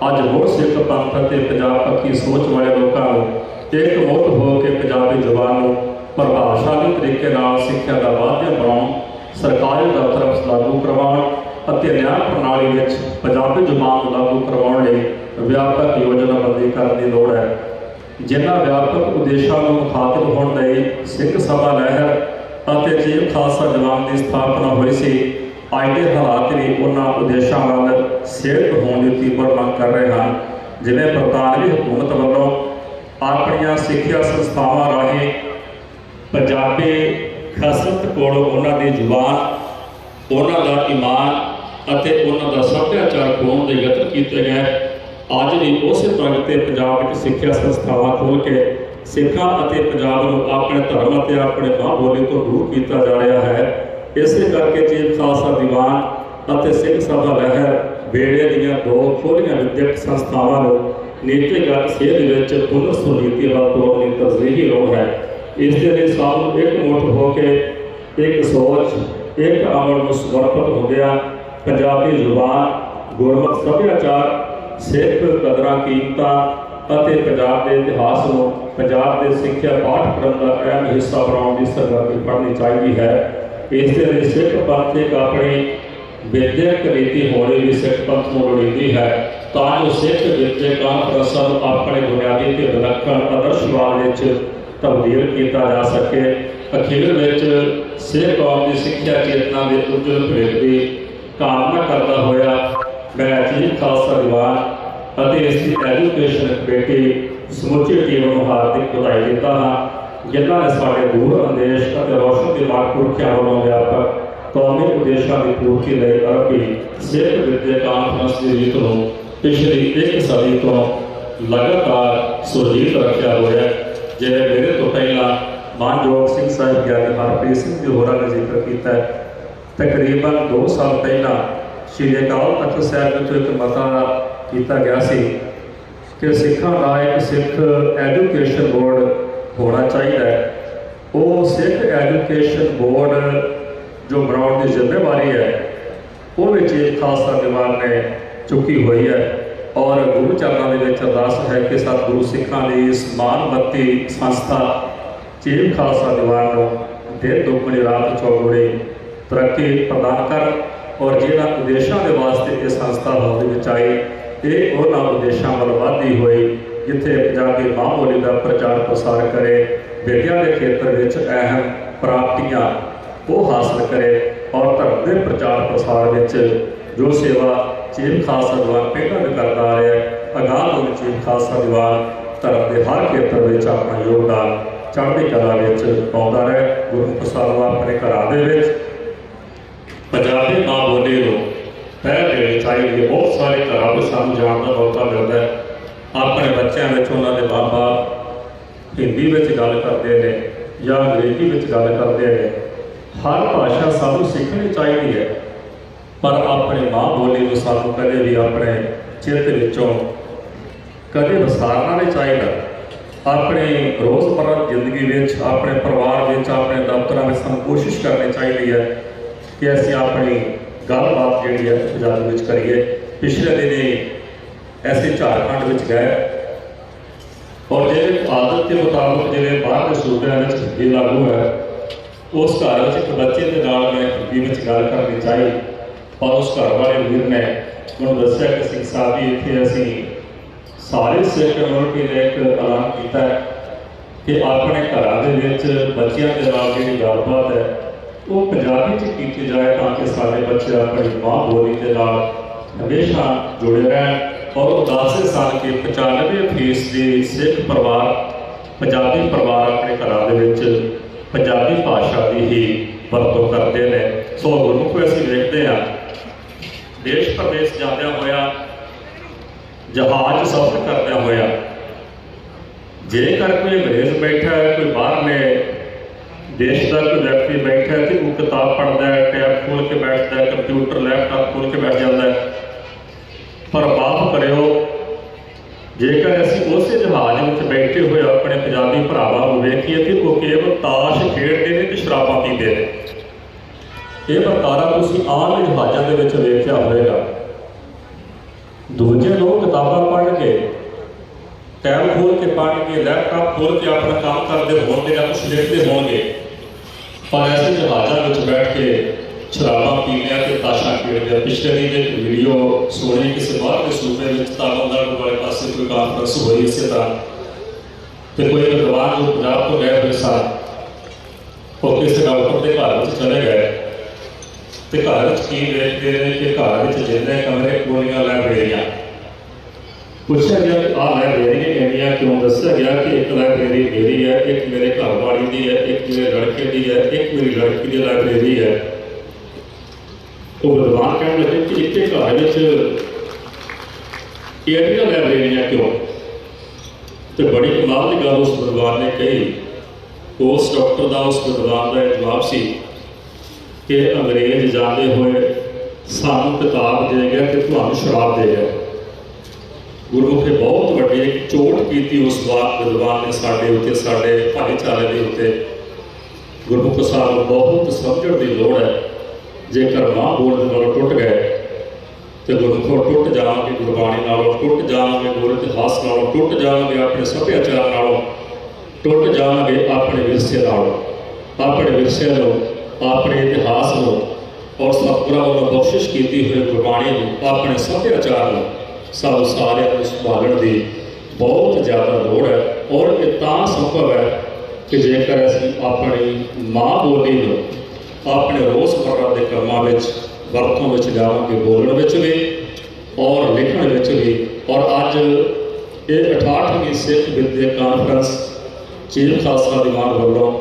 ਅੱਜ ਹੋਰ ਸਿੱਖ ਪੰਥ ਅਤੇ ਪੰਜਾਬ ਪੱਖੀ ਸੋਚ ਵਾਲੇ ਲੋਕਾਂ ਨੂੰ ਇੱਕ ਮੁੱਠ ਹੋ ਕੇ ਪੰਜਾਬੀ ਜ਼ੁਬਾਨ ਨੂੰ ਪ੍ਰਭਾਵਸ਼ਾਲੀ ਤਰੀਕੇ ਨਾਲ ਸਿੱਖਿਆ ਦਾ ਮਾਧਿਅਮ ਬਣਾਉਣ, ਸਰਕਾਰੀ ਦਫ਼ਤਰਾਂ ਵਿੱਚ ਲਾਗੂ ਕਰਵਾਉਣ ਅਤੇ ਨਿਆਂ ਪ੍ਰਣਾਲੀ ਵਿੱਚ ਪੰਜਾਬੀ ਜ਼ੁਬਾਨ ਨੂੰ ਲਾਗੂ ਕਰਵਾਉਣ ਲਈ ਵਿਆਪਕ ਯੋਜਨਾਬੰਦੀ ਕਰਨ ਦੀ ਲੋੜ ਹੈ। ਜਿਨ੍ਹਾਂ ਵਿਆਪਕ ਉਦੇਸ਼ਾਂ ਨੂੰ ਮੁਖਾਤਿਬ ਹੋਣ ਲਈ ਸਿੱਖ ਸਭਾ ਲਹਿਰ ਅਤੇ ਚੀਫ ਖਾਲਸਾ ਦੀਵਾਨ ਦੀ ਸਥਾਪਨਾ ਹੋਈ ਸੀ ਅੱਜ ਦੇ ਹਾਲਾਤ ਵੀ ਉਹਨਾਂ ਉਦੇਸ਼ਾਂ ਵੱਲ ਸਿਹਤ ਹੋਣ ਦੀ ਤੀਬਰ ਮੰਗ ਕਰ ਰਹੇ ਹਨ, ਜਿਵੇਂ ਬਰਤਾਨਵੀ ਹਕੂਮਤ ਵੱਲੋਂ ਆਪਣੀਆਂ ਸਿੱਖਿਆ ਸੰਸਥਾਵਾਂ ਰਾਹੀਂ ਪੰਜਾਬੀ ਖਸਰਤ ਕੋਲੋਂ ਉਹਨਾਂ ਦੀ ਜ਼ੁਬਾਨ, ਉਹਨਾਂ ਦਾ ਈਮਾਨ ਅਤੇ ਉਹਨਾਂ ਦਾ ਸੱਭਿਆਚਾਰ ਖੋਣ ਦੇ ਯਤਨ ਕੀਤੇ ਗਏ। ਅੱਜ ਵੀ ਉਸੇ ਤਰ੍ਹਾਂ ਤੇ ਪੰਜਾਬ ਵਿੱਚ ਸਿੱਖਿਆ ਸੰਸਥਾਵਾਂ ਖੋਲ੍ਹ ਕੇ ਸਿੱਖਾਂ ਅਤੇ ਪੰਜਾਬ ਨੂੰ ਆਪਣੇ ਧਰਮ ਅਤੇ ਆਪਣੇ ਮਾਂ ਬੋਲੀ ਤੋਂ ਦੂਰ ਕੀਤਾ ਜਾ ਰਿਹਾ ਹੈ। ਇਸੇ ਕਰਕੇ ਚੀਫ ਖਾਲਸਾ ਦੀਵਾਨ ਅਤੇ ਸਿੱਖ ਸਭਾ ਲਹਿਰ ਵੇੜੇ ਦੀਆਂ ਦੋ ਖੋਲ੍ਹੀਆਂ ਵਿਦਿਅਕ ਸੰਸਥਾਵਾਂ ਨੂੰ ਨੀਤੀਗਤ ਸੇਧ ਵਿੱਚ ਪੁਨਰ ਸੁਨੀਤੀ ਵਾਲਾ ਤੋਰਨ ਦੀ ਤਰਜੀਹੀ ਲੋੜ ਹੈ। ਇਸ ਦੇ ਲਈ ਸਾਨੂੰ ਇੱਕ ਮੁੱਠ ਹੋ ਕੇ ਇੱਕ ਸੋਚ, ਇੱਕ ਅਮਲ ਨੂੰ ਸਮਰਪਿਤ ਹੁੰਦਿਆਂ ਪੰਜਾਬੀ ਜ਼ੁਬਾਨ ਗੁਰਮਤਿ ਸੱਭਿਆਚਾਰ, ਸਿੱਖ ਕਦਰਾਂ ਕੀਮਤਾਂ ਅਤੇ ਪੰਜਾਬ ਦੇ ਇਤਿਹਾਸ ਨੂੰ ਪੰਜਾਬ ਦੇ ਸਿੱਖਿਆ ਪਾਠਕ੍ਰਮ ਦਾ ਅਹਿਮ ਹਿੱਸਾ ਬਣਾਉਣ ਦੀ ਸਰਗਰਮੀ ਪੜ੍ਹਨੀ ਚਾਹੀਦੀ ਹੈ। ਇਸ ਦੇ ਲਈ ਸਿੱਖ ਪੰਥ ਇੱਕ ਆਪਣੀ ਵਿਦਿਅਕ ਰੀਤੀ ਹੋਣੀ ਵੀ ਸਿੱਖ ਪੰਥ ਨੂੰ ਲੋੜੀਂਦੀ ਹੈ। ਤਾਂ ਜੋ ਸਿੱਖ ਵਿਦਿਅਕ ਕਾਨਫਰੰਸਾਂ ਆਪਣੇ ਬੁਨਿਆਦੀ ਤੇ ਵਿਲੱਖਣ ਆਦਰਸ਼ਵਾਦ ਵਿੱਚ ਤਬਦੀਲ ਕੀਤਾ ਜਾ ਸਕੇ ਅਖੀਰ ਵਿੱਚ ਸਿੱਖ ਕੌਮ ਦੀ ਸਿੱਖਿਆ ਚੇਤਨਾ ਦੇ ਉਜਲ ਭਵਿੱਖ ਦੀ ਕਾਮਨਾ ਕਰਦਾ ਹੋਇਆ ਮੈਂ ਚੀਫ ਖਾਲਸਾ ਦੀਵਾਨ ਅਤੇ ਇਸ ਦੀ ਐਜੂਕੇਸ਼ਨ ਕਮੇਟੀ ਸਮੁੱਚੀ ਟੀਮ ਨੂੰ ਹਾਰਦਿਕ ਵਧਾਈ ਦਿੰਦਾ ਹਾਂ, ਜਿਨ੍ਹਾਂ ਨੇ ਸਾਡੇ ਦੂਰ ਅੰਦੇਸ਼ ਅਤੇ ਰੋਸ਼ਨ ਦੇ ਮਾਰਗ ਪੁਰਖਿਆਂ ਵੱਲੋਂ ਵਿਆਪਕ ਕੌਮੀ ਉਦੇਸ਼ਾਂ ਦੀ ਪੂਰਤੀ ਲਈ ਅਰਬੀ ਸਿੱਖ ਵਿਦਿਆ ਕਾਨਫਰੰਸ ਦੀ ਰੀਤ ਨੂੰ ਪਿਛਲੀ ਇੱਕ ਸਦੀ ਤੋਂ ਲਗਾਤਾਰ ਸੁਰਜੀਤ ਰੱਖਿਆ ਹੋਇਆ ਹੈ। ਜਿਵੇਂ ਮੇਰੇ ਤੋਂ ਪਹਿਲਾਂ ਮਾਨਯੋਗ ਸਿੰਘ ਸਾਹਿਬ ਗਿਆਨੀ ਹਰਪ੍ਰੀਤ ਸਿੰਘ ਜੀ ਹੋਰਾਂ ਨੇ ਜ਼ਿਕਰ ਕੀਤਾ ਤਕਰੀਬਨ 2 ਸਾਲ ਪਹਿਲਾਂ ਸ਼੍ਰੀ ਅਕਾਲ ਤਖਤ ਸਾਹਿਬ ਵਿੱਚ ਇੱਕ ਮਤਾ ਕੀਤਾ ਗਿਆ ਸੀ ਕਿ ਸਿੱਖਾਂ ਦਾ ਇੱਕ ਸਿੱਖ ਐਜੂਕੇਸ਼ਨ ਬੋਰਡ ਹੋਣਾ ਚਾਹੀਦਾ ਹੈ। ਉਹ ਸਿੱਖ ਐਜੂਕੇਸ਼ਨ ਬੋਰਡ ਜੋ ਬਣਾਉਣ ਦੀ ਜ਼ਿੰਮੇਵਾਰੀ ਹੈ, ਉਹ ਵਿੱਚ ਇਹ ਖਾਲਸਾ ਦੀਵਾਨ ਨੇ ਚੁੱਕੀ ਹੋਈ ਹੈ। ਔਰ ਗੁਰੂ ਚਰਨਾਂ ਦੇ ਵਿੱਚ ਅਰਦਾਸ ਹੈ ਕਿ ਸਤਿਗੁਰੂ ਸਿੱਖਾਂ ਦੀ ਇਸ ਬੱਤੀ ਸੰਸਥਾ ਚੀਫ ਖਾਲਸਾ ਦੀਵਾਨ ਨੂੰ ਦਿਨ ਦੁੱਗਣੀ, ਰਾਤ ਚੌਗੁਣੀ ਤਰੱਕੀ ਪ੍ਰਦਾਨ ਕਰ ਔਰ ਜਿਹਨਾਂ ਉਦੇਸ਼ਾਂ ਦੇ ਵਾਸਤੇ ਇਹ ਸੰਸਥਾ ਹੋਂਦ ਵਿੱਚ ਆਈ, ਇਹ ਉਹਨਾਂ ਉਦੇਸ਼ਾਂ ਵੱਲ ਵਧਦੀ ਹੋਈ ਜਿੱਥੇ ਪੰਜਾਬੀ ਮਾਂ ਬੋਲੀ ਦਾ ਪ੍ਰਚਾਰ ਪ੍ਰਸਾਰ ਕਰੇ, ਵਿਦਿਆ ਦੇ ਖੇਤਰ ਵਿੱਚ ਅਹਿਮ ਪ੍ਰਾਪਤੀਆਂ ਉਹ ਹਾਸਲ ਕਰੇ ਔਰ ਧਰਮ ਦੇ ਪ੍ਰਚਾਰ ਪ੍ਰਸਾਰ ਵਿੱਚ ਜੋ ਸੇਵਾ ਚੇਮ ਖਾਲਸਾ ਦੀਵਾਨ ਪਹਿਲਾਂ ਵੀ ਕਰਦਾ ਆ ਰਿਹਾ ਹੈ। ਅਗਾਂਹ ਤੋਂ ਵੀ ਚੀਫ ਖਾਲਸਾ ਦੀਵਾਨ ਧਰਮ ਦੇ ਹਰ ਖੇਤਰ ਵਿੱਚ ਆਪਣਾ ਯੋਗਦਾਨ ਚੜ੍ਹਦੀ ਕਲਾ ਵਿੱਚ ਪਾਉਂਦਾ ਰਿਹਾ ਗੁਰੂ ਪ੍ਰਸਾਦ ਆਪਣੇ ਘਰਾਂ ਦੇ ਵਿੱਚ ਪੰਜਾਬੀ ਮਾਂ ਬੋਲੀ ਨੂੰ ਪਹਿਲ ਦੇਣੀ ਚਾਹੀਦੀ ਹੈ। ਬਹੁਤ ਸਾਰੇ ਘਰਾਂ ਵਿੱਚ ਸਾਨੂੰ ਜਾਣ ਦਾ ਮੌਕਾ ਮਿਲਦਾ ਹੈ। ਆਪਣੇ ਬੱਚਿਆਂ ਵਿੱਚ ਉਹਨਾਂ ਦੇ ਬਾਬਾ ਹਿੰਦੀ ਵਿੱਚ ਗੱਲ ਕਰਦੇ ਨੇ ਜਾਂ ਅੰਗਰੇਜ਼ੀ ਵਿੱਚ ਗੱਲ ਕਰਦੇ ਨੇ। ਹਰ ਭਾਸ਼ਾ ਸਾਨੂੰ ਸਿੱਖਣੀ ਚਾਹੀਦੀ ਹੈ। ਪਰ ਆਪਣੇ ਮਾਂ ਬੋਲੀ ਨੂੰ ਸਾਨੂੰ ਕਦੇ ਵੀ ਆਪਣੇ ਚਿੱਤ ਵਿੱਚੋਂ ਕਦੇ ਵਿਸਾਰਨਾ ਨਹੀਂ ਚਾਹੀਦਾ। ਆਪਣੇ ਰੋਜ਼ਮਰਰਾ ਜ਼ਿੰਦਗੀ ਵਿੱਚ, ਆਪਣੇ ਪਰਿਵਾਰ ਵਿੱਚ, ਆਪਣੇ ਦਫ਼ਤਰਾਂ ਵਿੱਚ ਸਾਨੂੰ ਕੋਸ਼ਿਸ਼ ਕਰਨੀ ਚਾਹੀਦੀ ਹੈ ਕਿ ਅਸੀਂ ਆਪਣੀ ਗੱਲਬਾਤ ਜਿਹੜੀ ਹੈ ਪੰਜਾਬੀ ਵਿੱਚ ਕਰੀਏ। ਪਿਛਲੇ ਦਿਨੀ ਅਸੀਂ ਝਾਰਖੰਡ ਵਿੱਚ ਗਏ ਔਰ ਜਿਹੜੇ ਆਦਤ ਦੇ ਮੁਤਾਬਕ ਜਿਵੇਂ ਬਾਹਰ ਦੇ ਸੂਬਿਆਂ ਵਿੱਚ ਹਿੰਦੀ ਲਾਗੂ ਹੈ, ਉਸ ਘਰ ਵਿੱਚ ਇੱਕ ਬੱਚੇ ਦੇ ਨਾਲ ਮੈਂ ਹਿੰਦੀ ਵਿੱਚ ਗੱਲ ਕਰਨੀ ਚਾਹੀ। ਔਰ ਉਸ ਘਰ ਵਾਲੇ ਵੀਰ ਨੇ ਮੈਨੂੰ ਦੱਸਿਆ ਕਿ ਸਿੰਘ ਸਾਹਿਬ ਜੀ, ਇੱਥੇ ਅਸੀਂ ਸਾਰੇ ਸਿੱਖ ਕਮਿਊਨਿਟੀ ਨੇ ਇੱਕ ਐਲਾਨ ਕੀਤਾ ਹੈ ਕਿ ਆਪਣੇ ਘਰਾਂ ਦੇ ਵਿੱਚ ਬੱਚਿਆਂ ਦੇ ਨਾਲ ਜਿਹੜੀ ਗੱਲਬਾਤ ਹੈ, ਉਹ ਪੰਜਾਬੀ ਚ ਕੀਤੀ ਜਾਏ ਤਾਂ ਕਿ ਸਾਡੇ ਬੱਚੇ ਆਪਣੀ ਮਾਂ ਬੋਲੀ ਦੇ ਨਾਲ ਹਮੇਸ਼ਾ ਜੁੜੇ ਰਹਿਣ ਔਰ ਉਹ ਦੱਸਦੇ ਸਨ ਕਿ 95 ਫੀਸਦੀ ਸਿੱਖ ਪਰਿਵਾਰ, ਪੰਜਾਬੀ ਪਰਿਵਾਰ ਆਪਣੇ ਘਰਾਂ ਦੇ ਵਿੱਚ ਪੰਜਾਬੀ ਭਾਸ਼ਾ ਦੀ ਹੀ ਵਰਤੋਂ ਕਰਦੇ ਨੇ। ਸੋ ਗੁਰੂ ਗੁਰਮੁਖ, ਅਸੀਂ ਵੇਖਦੇ ਹਾਂ ਦੇਸ਼ ਪ੍ਰਦੇਸ਼ ਜਾਂਦਿਆਂ ਹੋਇਆ, ਜਹਾਜ਼ ਸਫ਼ਰ ਕਰਦਿਆਂ ਹੋਇਆ, ਜੇਕਰ ਕੋਈ ਅੰਗਰੇਜ਼ ਬੈਠਾ ਹੈ, ਕੋਈ ਬਾਹਰਲੇ ਦੇਸ਼ ਦਾ ਕੋਈ ਵਿਅਕਤੀ ਬੈਠਾ ਹੈ, ਤੇ ਉਹ ਕਿਤਾਬ ਪੜ੍ਹਦਾ ਹੈ, ਟੈਬ ਖੋਲ ਕੇ ਬੈਠਦਾ ਹੈ, ਕੰਪਿਊਟਰ, ਲੈਪਟਾਪ ਖੋਲ ਕੇ ਬੈਠ ਜਾਂਦਾ ਹੈ, ਪਰ ਮਾਫ ਕਰਿਓ, ਜੇਕਰ ਅਸੀਂ ਉਸੇ ਜਹਾਜ਼ ਵਿੱਚ ਬੈਠੇ ਹੋਏ ਆਪਣੇ ਪੰਜਾਬੀ ਭਰਾਵਾਂ ਨੂੰ ਵੇਖੀਏ, ਤੇ ਉਹ ਕੇਵਲ ਤਾਸ਼ ਖੇਡਦੇ ਨੇ ਤੇ ਸ਼ਰਾਬਾਂ ਪੀਂਦੇ ਨੇ। ਇਹ ਵਰਤਾਰਾ ਤੁਸੀਂ ਆਮ ਜਹਾਜ਼ਾਂ ਦੇ ਵਿੱਚ ਵੇਖਿਆ ਹੋਵੇਗਾ। ਦੂਜੇ ਲੋਕ ਕਿਤਾਬਾਂ ਪੜ੍ਹ ਕੇ ਟੈਬ ਖੋਲ ਕੇ ਪੜ੍ਹ ਕੇ, ਲੈਪਟਾਪ ਖੋਲ ਕੇ ਆਪਣਾ ਕੰਮ ਕਰਦੇ ਹੋਣਗੇ ਜਾਂ ਕੁਝ ਲਿਖਦੇ ਹੋਣਗੇ। ਪਰ ਐਸੇ ਜਹਾਜ਼ਾਂ ਵਿੱਚ ਬੈਠ ਕੇ ਸ਼ਰਾਬਾਂ ਪੀਣੀਆਂ ਤੇ ਤਾਸ਼ਾਂ ਖੇਡਦੇ ਆ। ਪਿਛਲੇ ਦਿਨ ਇੱਕ ਵੀਡੀਓ ਸੁਣੀ, ਕਿਸੇ ਬਾਹਰ ਦੇ ਸੂਬੇ ਵਿੱਚ ਤਾਬੰਦਾਰ ਵਾਲੇ ਪਾਸੇ ਕੋਈ ਕਾਨਫਰੰਸ ਹੋਈ ਇਸੇ ਤਰ੍ਹਾਂ। ਤੇ ਕੋਈ ਵਿਦਵਾਨ ਜੋ ਪੰਜਾਬ ਤੋਂ ਗਏ ਹੋਏ ਸਨ, ਉਹ ਕਿਸੇ ਡਾਕਟਰ ਦੇ ਘਰ ਵਿੱਚ ਚਲੇ ਗਏ। ਤੇ ਘਰ ਵਿੱਚ ਕੀ ਵੇਖਦੇ ਨੇ ਕਿ ਘਰ ਵਿੱਚ ਜਿੰਨੇ ਕਮਰੇ ਕੋਲੀਆਂ ਲਾਇਬ੍ਰੇਰੀਆਂ ਪੁੱਛਿਆ ਗਿਆ ਕਿ ਆਹ ਲਾਇਬ੍ਰੇਰੀ ਇੰਡੀਆ ਕਿਉਂ ਦੱਸਿਆ ਗਿਆ ਕਿ ਇੱਕ ਲਾਇਬ੍ਰੇਰੀ ਮੇਰੀ ਹੈ, ਇੱਕ ਮੇਰੇ ਘਰ ਵਾਲੀ ਦੀ ਹੈ, ਇੱਕ ਮੇਰੇ ਲੜਕੇ ਦੀ ਹੈ, ਇੱਕ ਮੇਰੀ ਲੜਕੀ ਦੀ ਲਾਇਬ੍ਰੇਰੀ ਹੈ। ਉਹ ਵਿਦਵਾਨ ਕਹਿਣ ਲੱਗੇ ਕਿ ਇੱਕੇ ਘਰ ਵਿੱਚ ਇਹਦੀਆਂ ਲਾਇਬ੍ਰੇਰੀਆਂ ਕਿਉਂ? ਤੇ ਬੜੀ ਕਮਾਲ ਦੀ ਗੱਲ ਉਸ ਵਿਦਵਾਨ ਨੇ ਕਹੀ। ਉਸ ਡਾਕਟਰ ਦਾ ਉਸ ਵਿਦਵਾਨ ਦਾ ਇਹ ਜਵਾਬ ਸੀ ਕਿ ਅੰਗਰੇਜ਼ ਜਾਂਦੇ ਹੋਏ ਸਾਨੂੰ ਕਿਤਾਬ ਦੇ ਗਿਆ ਕਿ ਤੁਹਾਨੂੰ ਸ਼ਰਾਬ ਦੇ ਗਿਆ। ਗੁਰਮੁਖ ਬਹੁਤ ਵੱਡੀ ਚੋਟ ਕੀਤੀ ਉਸ ਵਾਰ ਵਿਦਵਾਨ ਨੇ ਸਾਡੇ ਉੱਤੇ, ਸਾਡੇ ਭਾਈਚਾਰੇ ਦੇ ਉੱਤੇ। ਗੁਰਮੁਖ ਸਾਹਿਬ ਨੂੰ ਬਹੁਤ ਸਮਝਣ ਦੀ ਲੋੜ ਹੈ। ਜੇਕਰ ਮਾਂ ਬੋਲਣ ਨਾਲੋਂ ਟੁੱਟ ਗਏ, ਤੇ ਗੁਰਮੁਖੋਂ ਟੁੱਟ ਜਾਵਾਂਗੇ ਗੁਰਬਾਣੀ ਨਾਲੋਂ ਟੁੱਟ ਜਾਵਾਂਗੇ ਗੁਰ ਇਤਿਹਾਸ ਨਾਲੋਂ ਟੁੱਟ ਜਾਵਾਂਗੇ ਆਪਣੇ ਸੱਭਿਆਚਾਰ ਨਾਲੋਂ ਟੁੱਟ ਜਾਵਾਂਗੇ ਆਪਣੇ ਵਿਰਸੇ ਨਾਲੋਂ। ਆਪਣੇ ਵਿਰਸੇ ਨੂੰ ਆਪਣੇ ਇਤਿਹਾਸ ਨੂੰ ਔਰ ਸਤਿਗੁਰਾਂ ਵੱਲੋਂ ਬਖਸ਼ਿਸ਼ ਕੀਤੀ ਹੋਈ ਗੁਰਬਾਣੀ ਨੂੰ, ਆਪਣੇ ਸੱਭਿਆਚਾਰ ਨੂੰ, ਸਭ ਸਾਰਿਆਂ ਨੂੰ ਸੰਭਾਲਣ ਦੀ ਬਹੁਤ ਜ਼ਿਆਦਾ ਲੋੜ ਹੈ ਔਰ ਇਹ ਤਾਂ ਸੰਭਵ ਹੈ ਕਿ ਜੇਕਰ ਅਸੀਂ ਆਪਣੀ ਮਾਂ ਬੋਲੀ ਨੂੰ ਆਪਣੇ ਰੋਜ਼ਮਰਰਾ ਦੇ ਕੰਮਾਂ ਵਿੱਚ, ਵਰਤੋਂ ਵਿੱਚ ਲਿਆਵਾਂਗੇ, ਬੋਲਣ ਵਿੱਚ ਵੀ ਔਰ ਲਿਖਣ ਵਿੱਚ ਵੀ। ਔਰ ਅੱਜ ਇਹ 68ਵੀਂ ਸਿੱਖ ਵਿਦਿਅਕ ਕਾਨਫਰੰਸ ਚੀਨ ਖਾਲਸਾ ਦੀਵਾਨ ਵੱਲੋਂ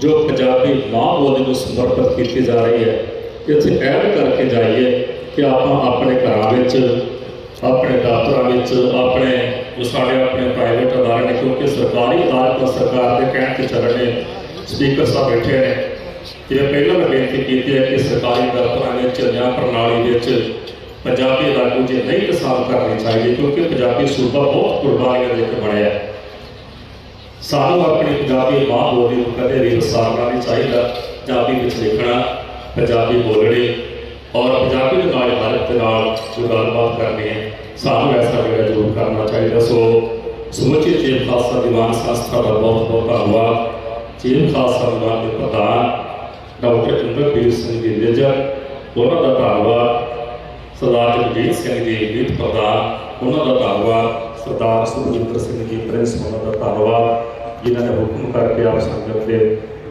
ਜੋ ਪੰਜਾਬੀ ਮਾਂ ਬੋਲੀ ਨੂੰ ਸਮਰਪਿਤ ਕੀਤੀ ਜਾ ਰਹੀ ਹੈ ਇੱਥੇ ਐਡ ਕਰਕੇ ਜਾਈਏ ਕਿ ਆਪਾਂ ਆਪਣੇ ਘਰਾਂ ਵਿੱਚ, ਆਪਣੇ ਦਫ਼ਤਰਾਂ ਵਿੱਚ, ਆਪਣੇ ਜੋ ਸਾਡੇ ਆਪਣੇ ਪ੍ਰਾਈਵੇਟ ਅਦਾਰੇ ਨੇ, ਕਿਉਂਕਿ ਸਰਕਾਰੀ ਅਦਾਰੇ ਤਾਂ ਸਰਕਾਰ ਦੇ ਕਹਿਣ ਤੇ ਚੱਲਣੇ ਸਪੀਕਰ ਸਾਹਿਬ ਬੈਠੇ ਨੇ। ਤੇ ਪਹਿਲਾਂ ਮੈਂ ਬੇਨਤੀ ਕੀਤੀ ਹੈ ਕਿ ਸਰਕਾਰੀ ਦਫ਼ਤਰਾਂ ਵਿੱਚ ਨਿਆਂ ਪ੍ਰਣਾਲੀ ਵਿੱਚ ਪੰਜਾਬੀ ਲਾਗੂ ਜੇ ਨਹੀਂ ਕਿਸਾਨ ਕਰਨੀ ਚਾਹੀਦੀ, ਕਿਉਂਕਿ ਪੰਜਾਬੀ ਸੂਬਾ ਬਹੁਤ ਕੁਰਬਾਨੀਆਂ ਦੇ ਕੇ ਬਣਿਆ ਹੈ। ਸਾਨੂੰ ਆਪਣੀ ਪੰਜਾਬੀ ਮਾਂ ਬੋਲੀ ਨੂੰ ਕਦੇ ਵੀ ਵਿਸਾਰਨਾ ਨਹੀਂ ਚਾਹੀਦਾ ਪੰਜਾਬੀ ਵਿੱਚ ਲਿਖਣਾ ਪੰਜਾਬੀ ਬੋਲਣੀ ਔਰ ਪੰਜਾਬੀ ਦੇ ਨਾਲ ਭਾਰਤ ਦੇ ਨਾਲ ਜੋ ਗੱਲਬਾਤ ਕਰਨੀ ਹੈ ਸਾਨੂੰ ਐਸਾ ਜਿਹੜਾ ਜ਼ਰੂਰ ਕਰਨਾ ਚਾਹੀਦਾ ਸੋ ਸਮੁੱਚੀ ਚੀਫ ਖਾਲਸਾ ਦੀਵਾਨ ਸੰਸਥਾ ਦਾ ਬਹੁਤ ਬਹੁਤ ਧੰਨਵਾਦ ਚੀਫ ਖਾਲਸਾ ਦੀਵਾਨ ਦੇ ਪ੍ਰਧਾਨ ਡਾਕਟਰ ਇੰਦਰਪ੍ਰੀਤ ਸਿੰਘ ਜੀ ਨਿੱਜਰ ਉਹਨਾਂ ਦਾ ਧੰਨਵਾਦ ਸਰਦਾਰ ਜਗਜੀਤ ਸਿੰਘ ਜੀ ਵਿੱਤ ਪ੍ਰਧਾਨ ਉਹਨਾਂ ਦਾ ਧੰਨਵਾਦ ਸਰਦਾਰ ਸੁਖਜਿੰਦਰ ਸਿੰਘ ਜੀ ਪ੍ਰਿੰਸ ਉਹਨਾਂ ਦਾ ਧੰਨਵਾਦ ਜਿਨ੍ਹਾਂ ਨੇ ਹੁਕਮ ਕਰਕੇ ਆਪ ਸੰਗਤ ਦੇ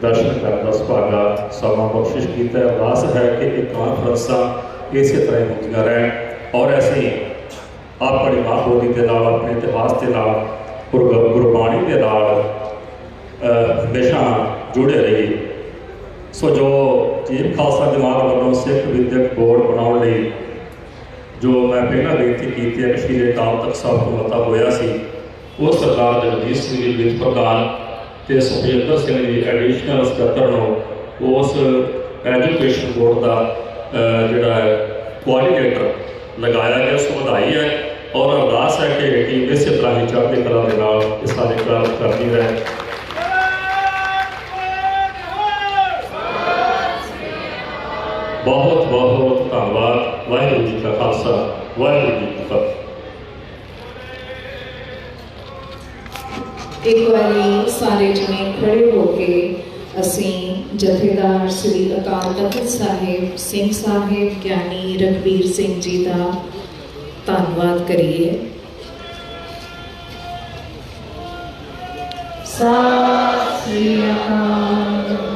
ਦਰਸ਼ਨ ਕਰਨ ਦਾ ਸੁਭਾਗਾ ਸਮਾਂ ਬਖਸ਼ਿਸ਼ ਕੀਤਾ ਹੈ ਅਰਦਾਸ ਹੈ ਕਿ ਇਹ ਕਾਨਫਰੰਸਾਂ ਇਸੇ ਤਰ੍ਹਾਂ ਹੀ ਹੁੰਦੀਆਂ ਰਹਿਣ ਔਰ ਅਸੀਂ ਆਪਣੀ ਮਾਂ ਬੋਲੀ ਦੇ ਨਾਲ ਆਪਣੇ ਇਤਿਹਾਸ ਦੇ ਨਾਲ ਗੁਰ- ਗੁਰਬਾਣੀ ਦੇ ਨਾਲ ਹਮੇਸ਼ਾ ਜੁੜੇ ਰਹੀਏ ਸੋ ਜੋ ਚੀਫ ਖਾਲਸਾ ਦੀਵਾਨ ਵੱਲੋਂ ਸਿੱਖ ਵਿਦਿਅਕ ਬੋਰਡ ਬਣਾਉਣ ਲਈ ਜੋ ਮੈਂ ਪਹਿਲਾਂ ਬੇਨਤੀ ਕੀਤੀ ਹੈ ਕਿ ਸ਼੍ਰੀ ਅਕਾਲ ਤਖਤ ਸਾਹਿਬ ਤੋਂ ਮਤਾ ਹੋਇਆ ਸੀ ਉਹ ਸਰਦਾਰ ਜਗਜੀਤ ਸਿੰਘ ਜੀ ਵਿੱਚ ਪ੍ਰਧਾਨ ਤੇ ਸੁਖਜਿੰਦਰ ਸਿੰਘ ਜੀ ਐਡੀਸ਼ਨਲ ਸਕੱਤਰ ਨੂੰ ਉਸ ਐਜੂਕੇਸ਼ਨ ਬੋਰਡ ਦਾ ਜਿਹੜਾ ਹੈ ਕੋਆਰਡੀਨੇਟਰ ਲਗਾਇਆ ਗਿਆ, ਉਸ ਵਧਾਈ ਹੈ ਔਰ ਅਰਦਾਸ ਹੈ ਕਿ ਟੀਮ ਇਸੇ ਤਰ੍ਹਾਂ ਹੀ ਚੜ੍ਹਦੀ ਕਲਾ ਦੇ ਨਾਲ ਇਹ ਸਾਰੇ ਕੰਮ ਕਰਦੀ ਰਹੇ। ਬਹੁਤ ਬਹੁਤ ਧੰਨਵਾਦ, ਵਾਹਿਗੁਰੂ ਜੀ ਕਾ ਖਾਲਸਾ, ਵਾਹਿਗੁਰੂ ਇੱਕ ਵਾਰੀ ਸਾਰੇ ਜਣੇ ਖੜੇ ਹੋ ਕੇ ਅਸੀਂ ਜਥੇਦਾਰ ਸ੍ਰੀ ਅਕਾਲ ਤਖਤ ਸਾਹਿਬ, ਸਿੰਘ ਸਾਹਿਬ, ਗਿਆਨੀ ਰਘਬੀਰ ਸਿੰਘ ਜੀ ਦਾ ਧੰਨਵਾਦ ਕਰੀਏ। ਸਤਿ ਸ੍ਰੀ ਅਕਾਲ।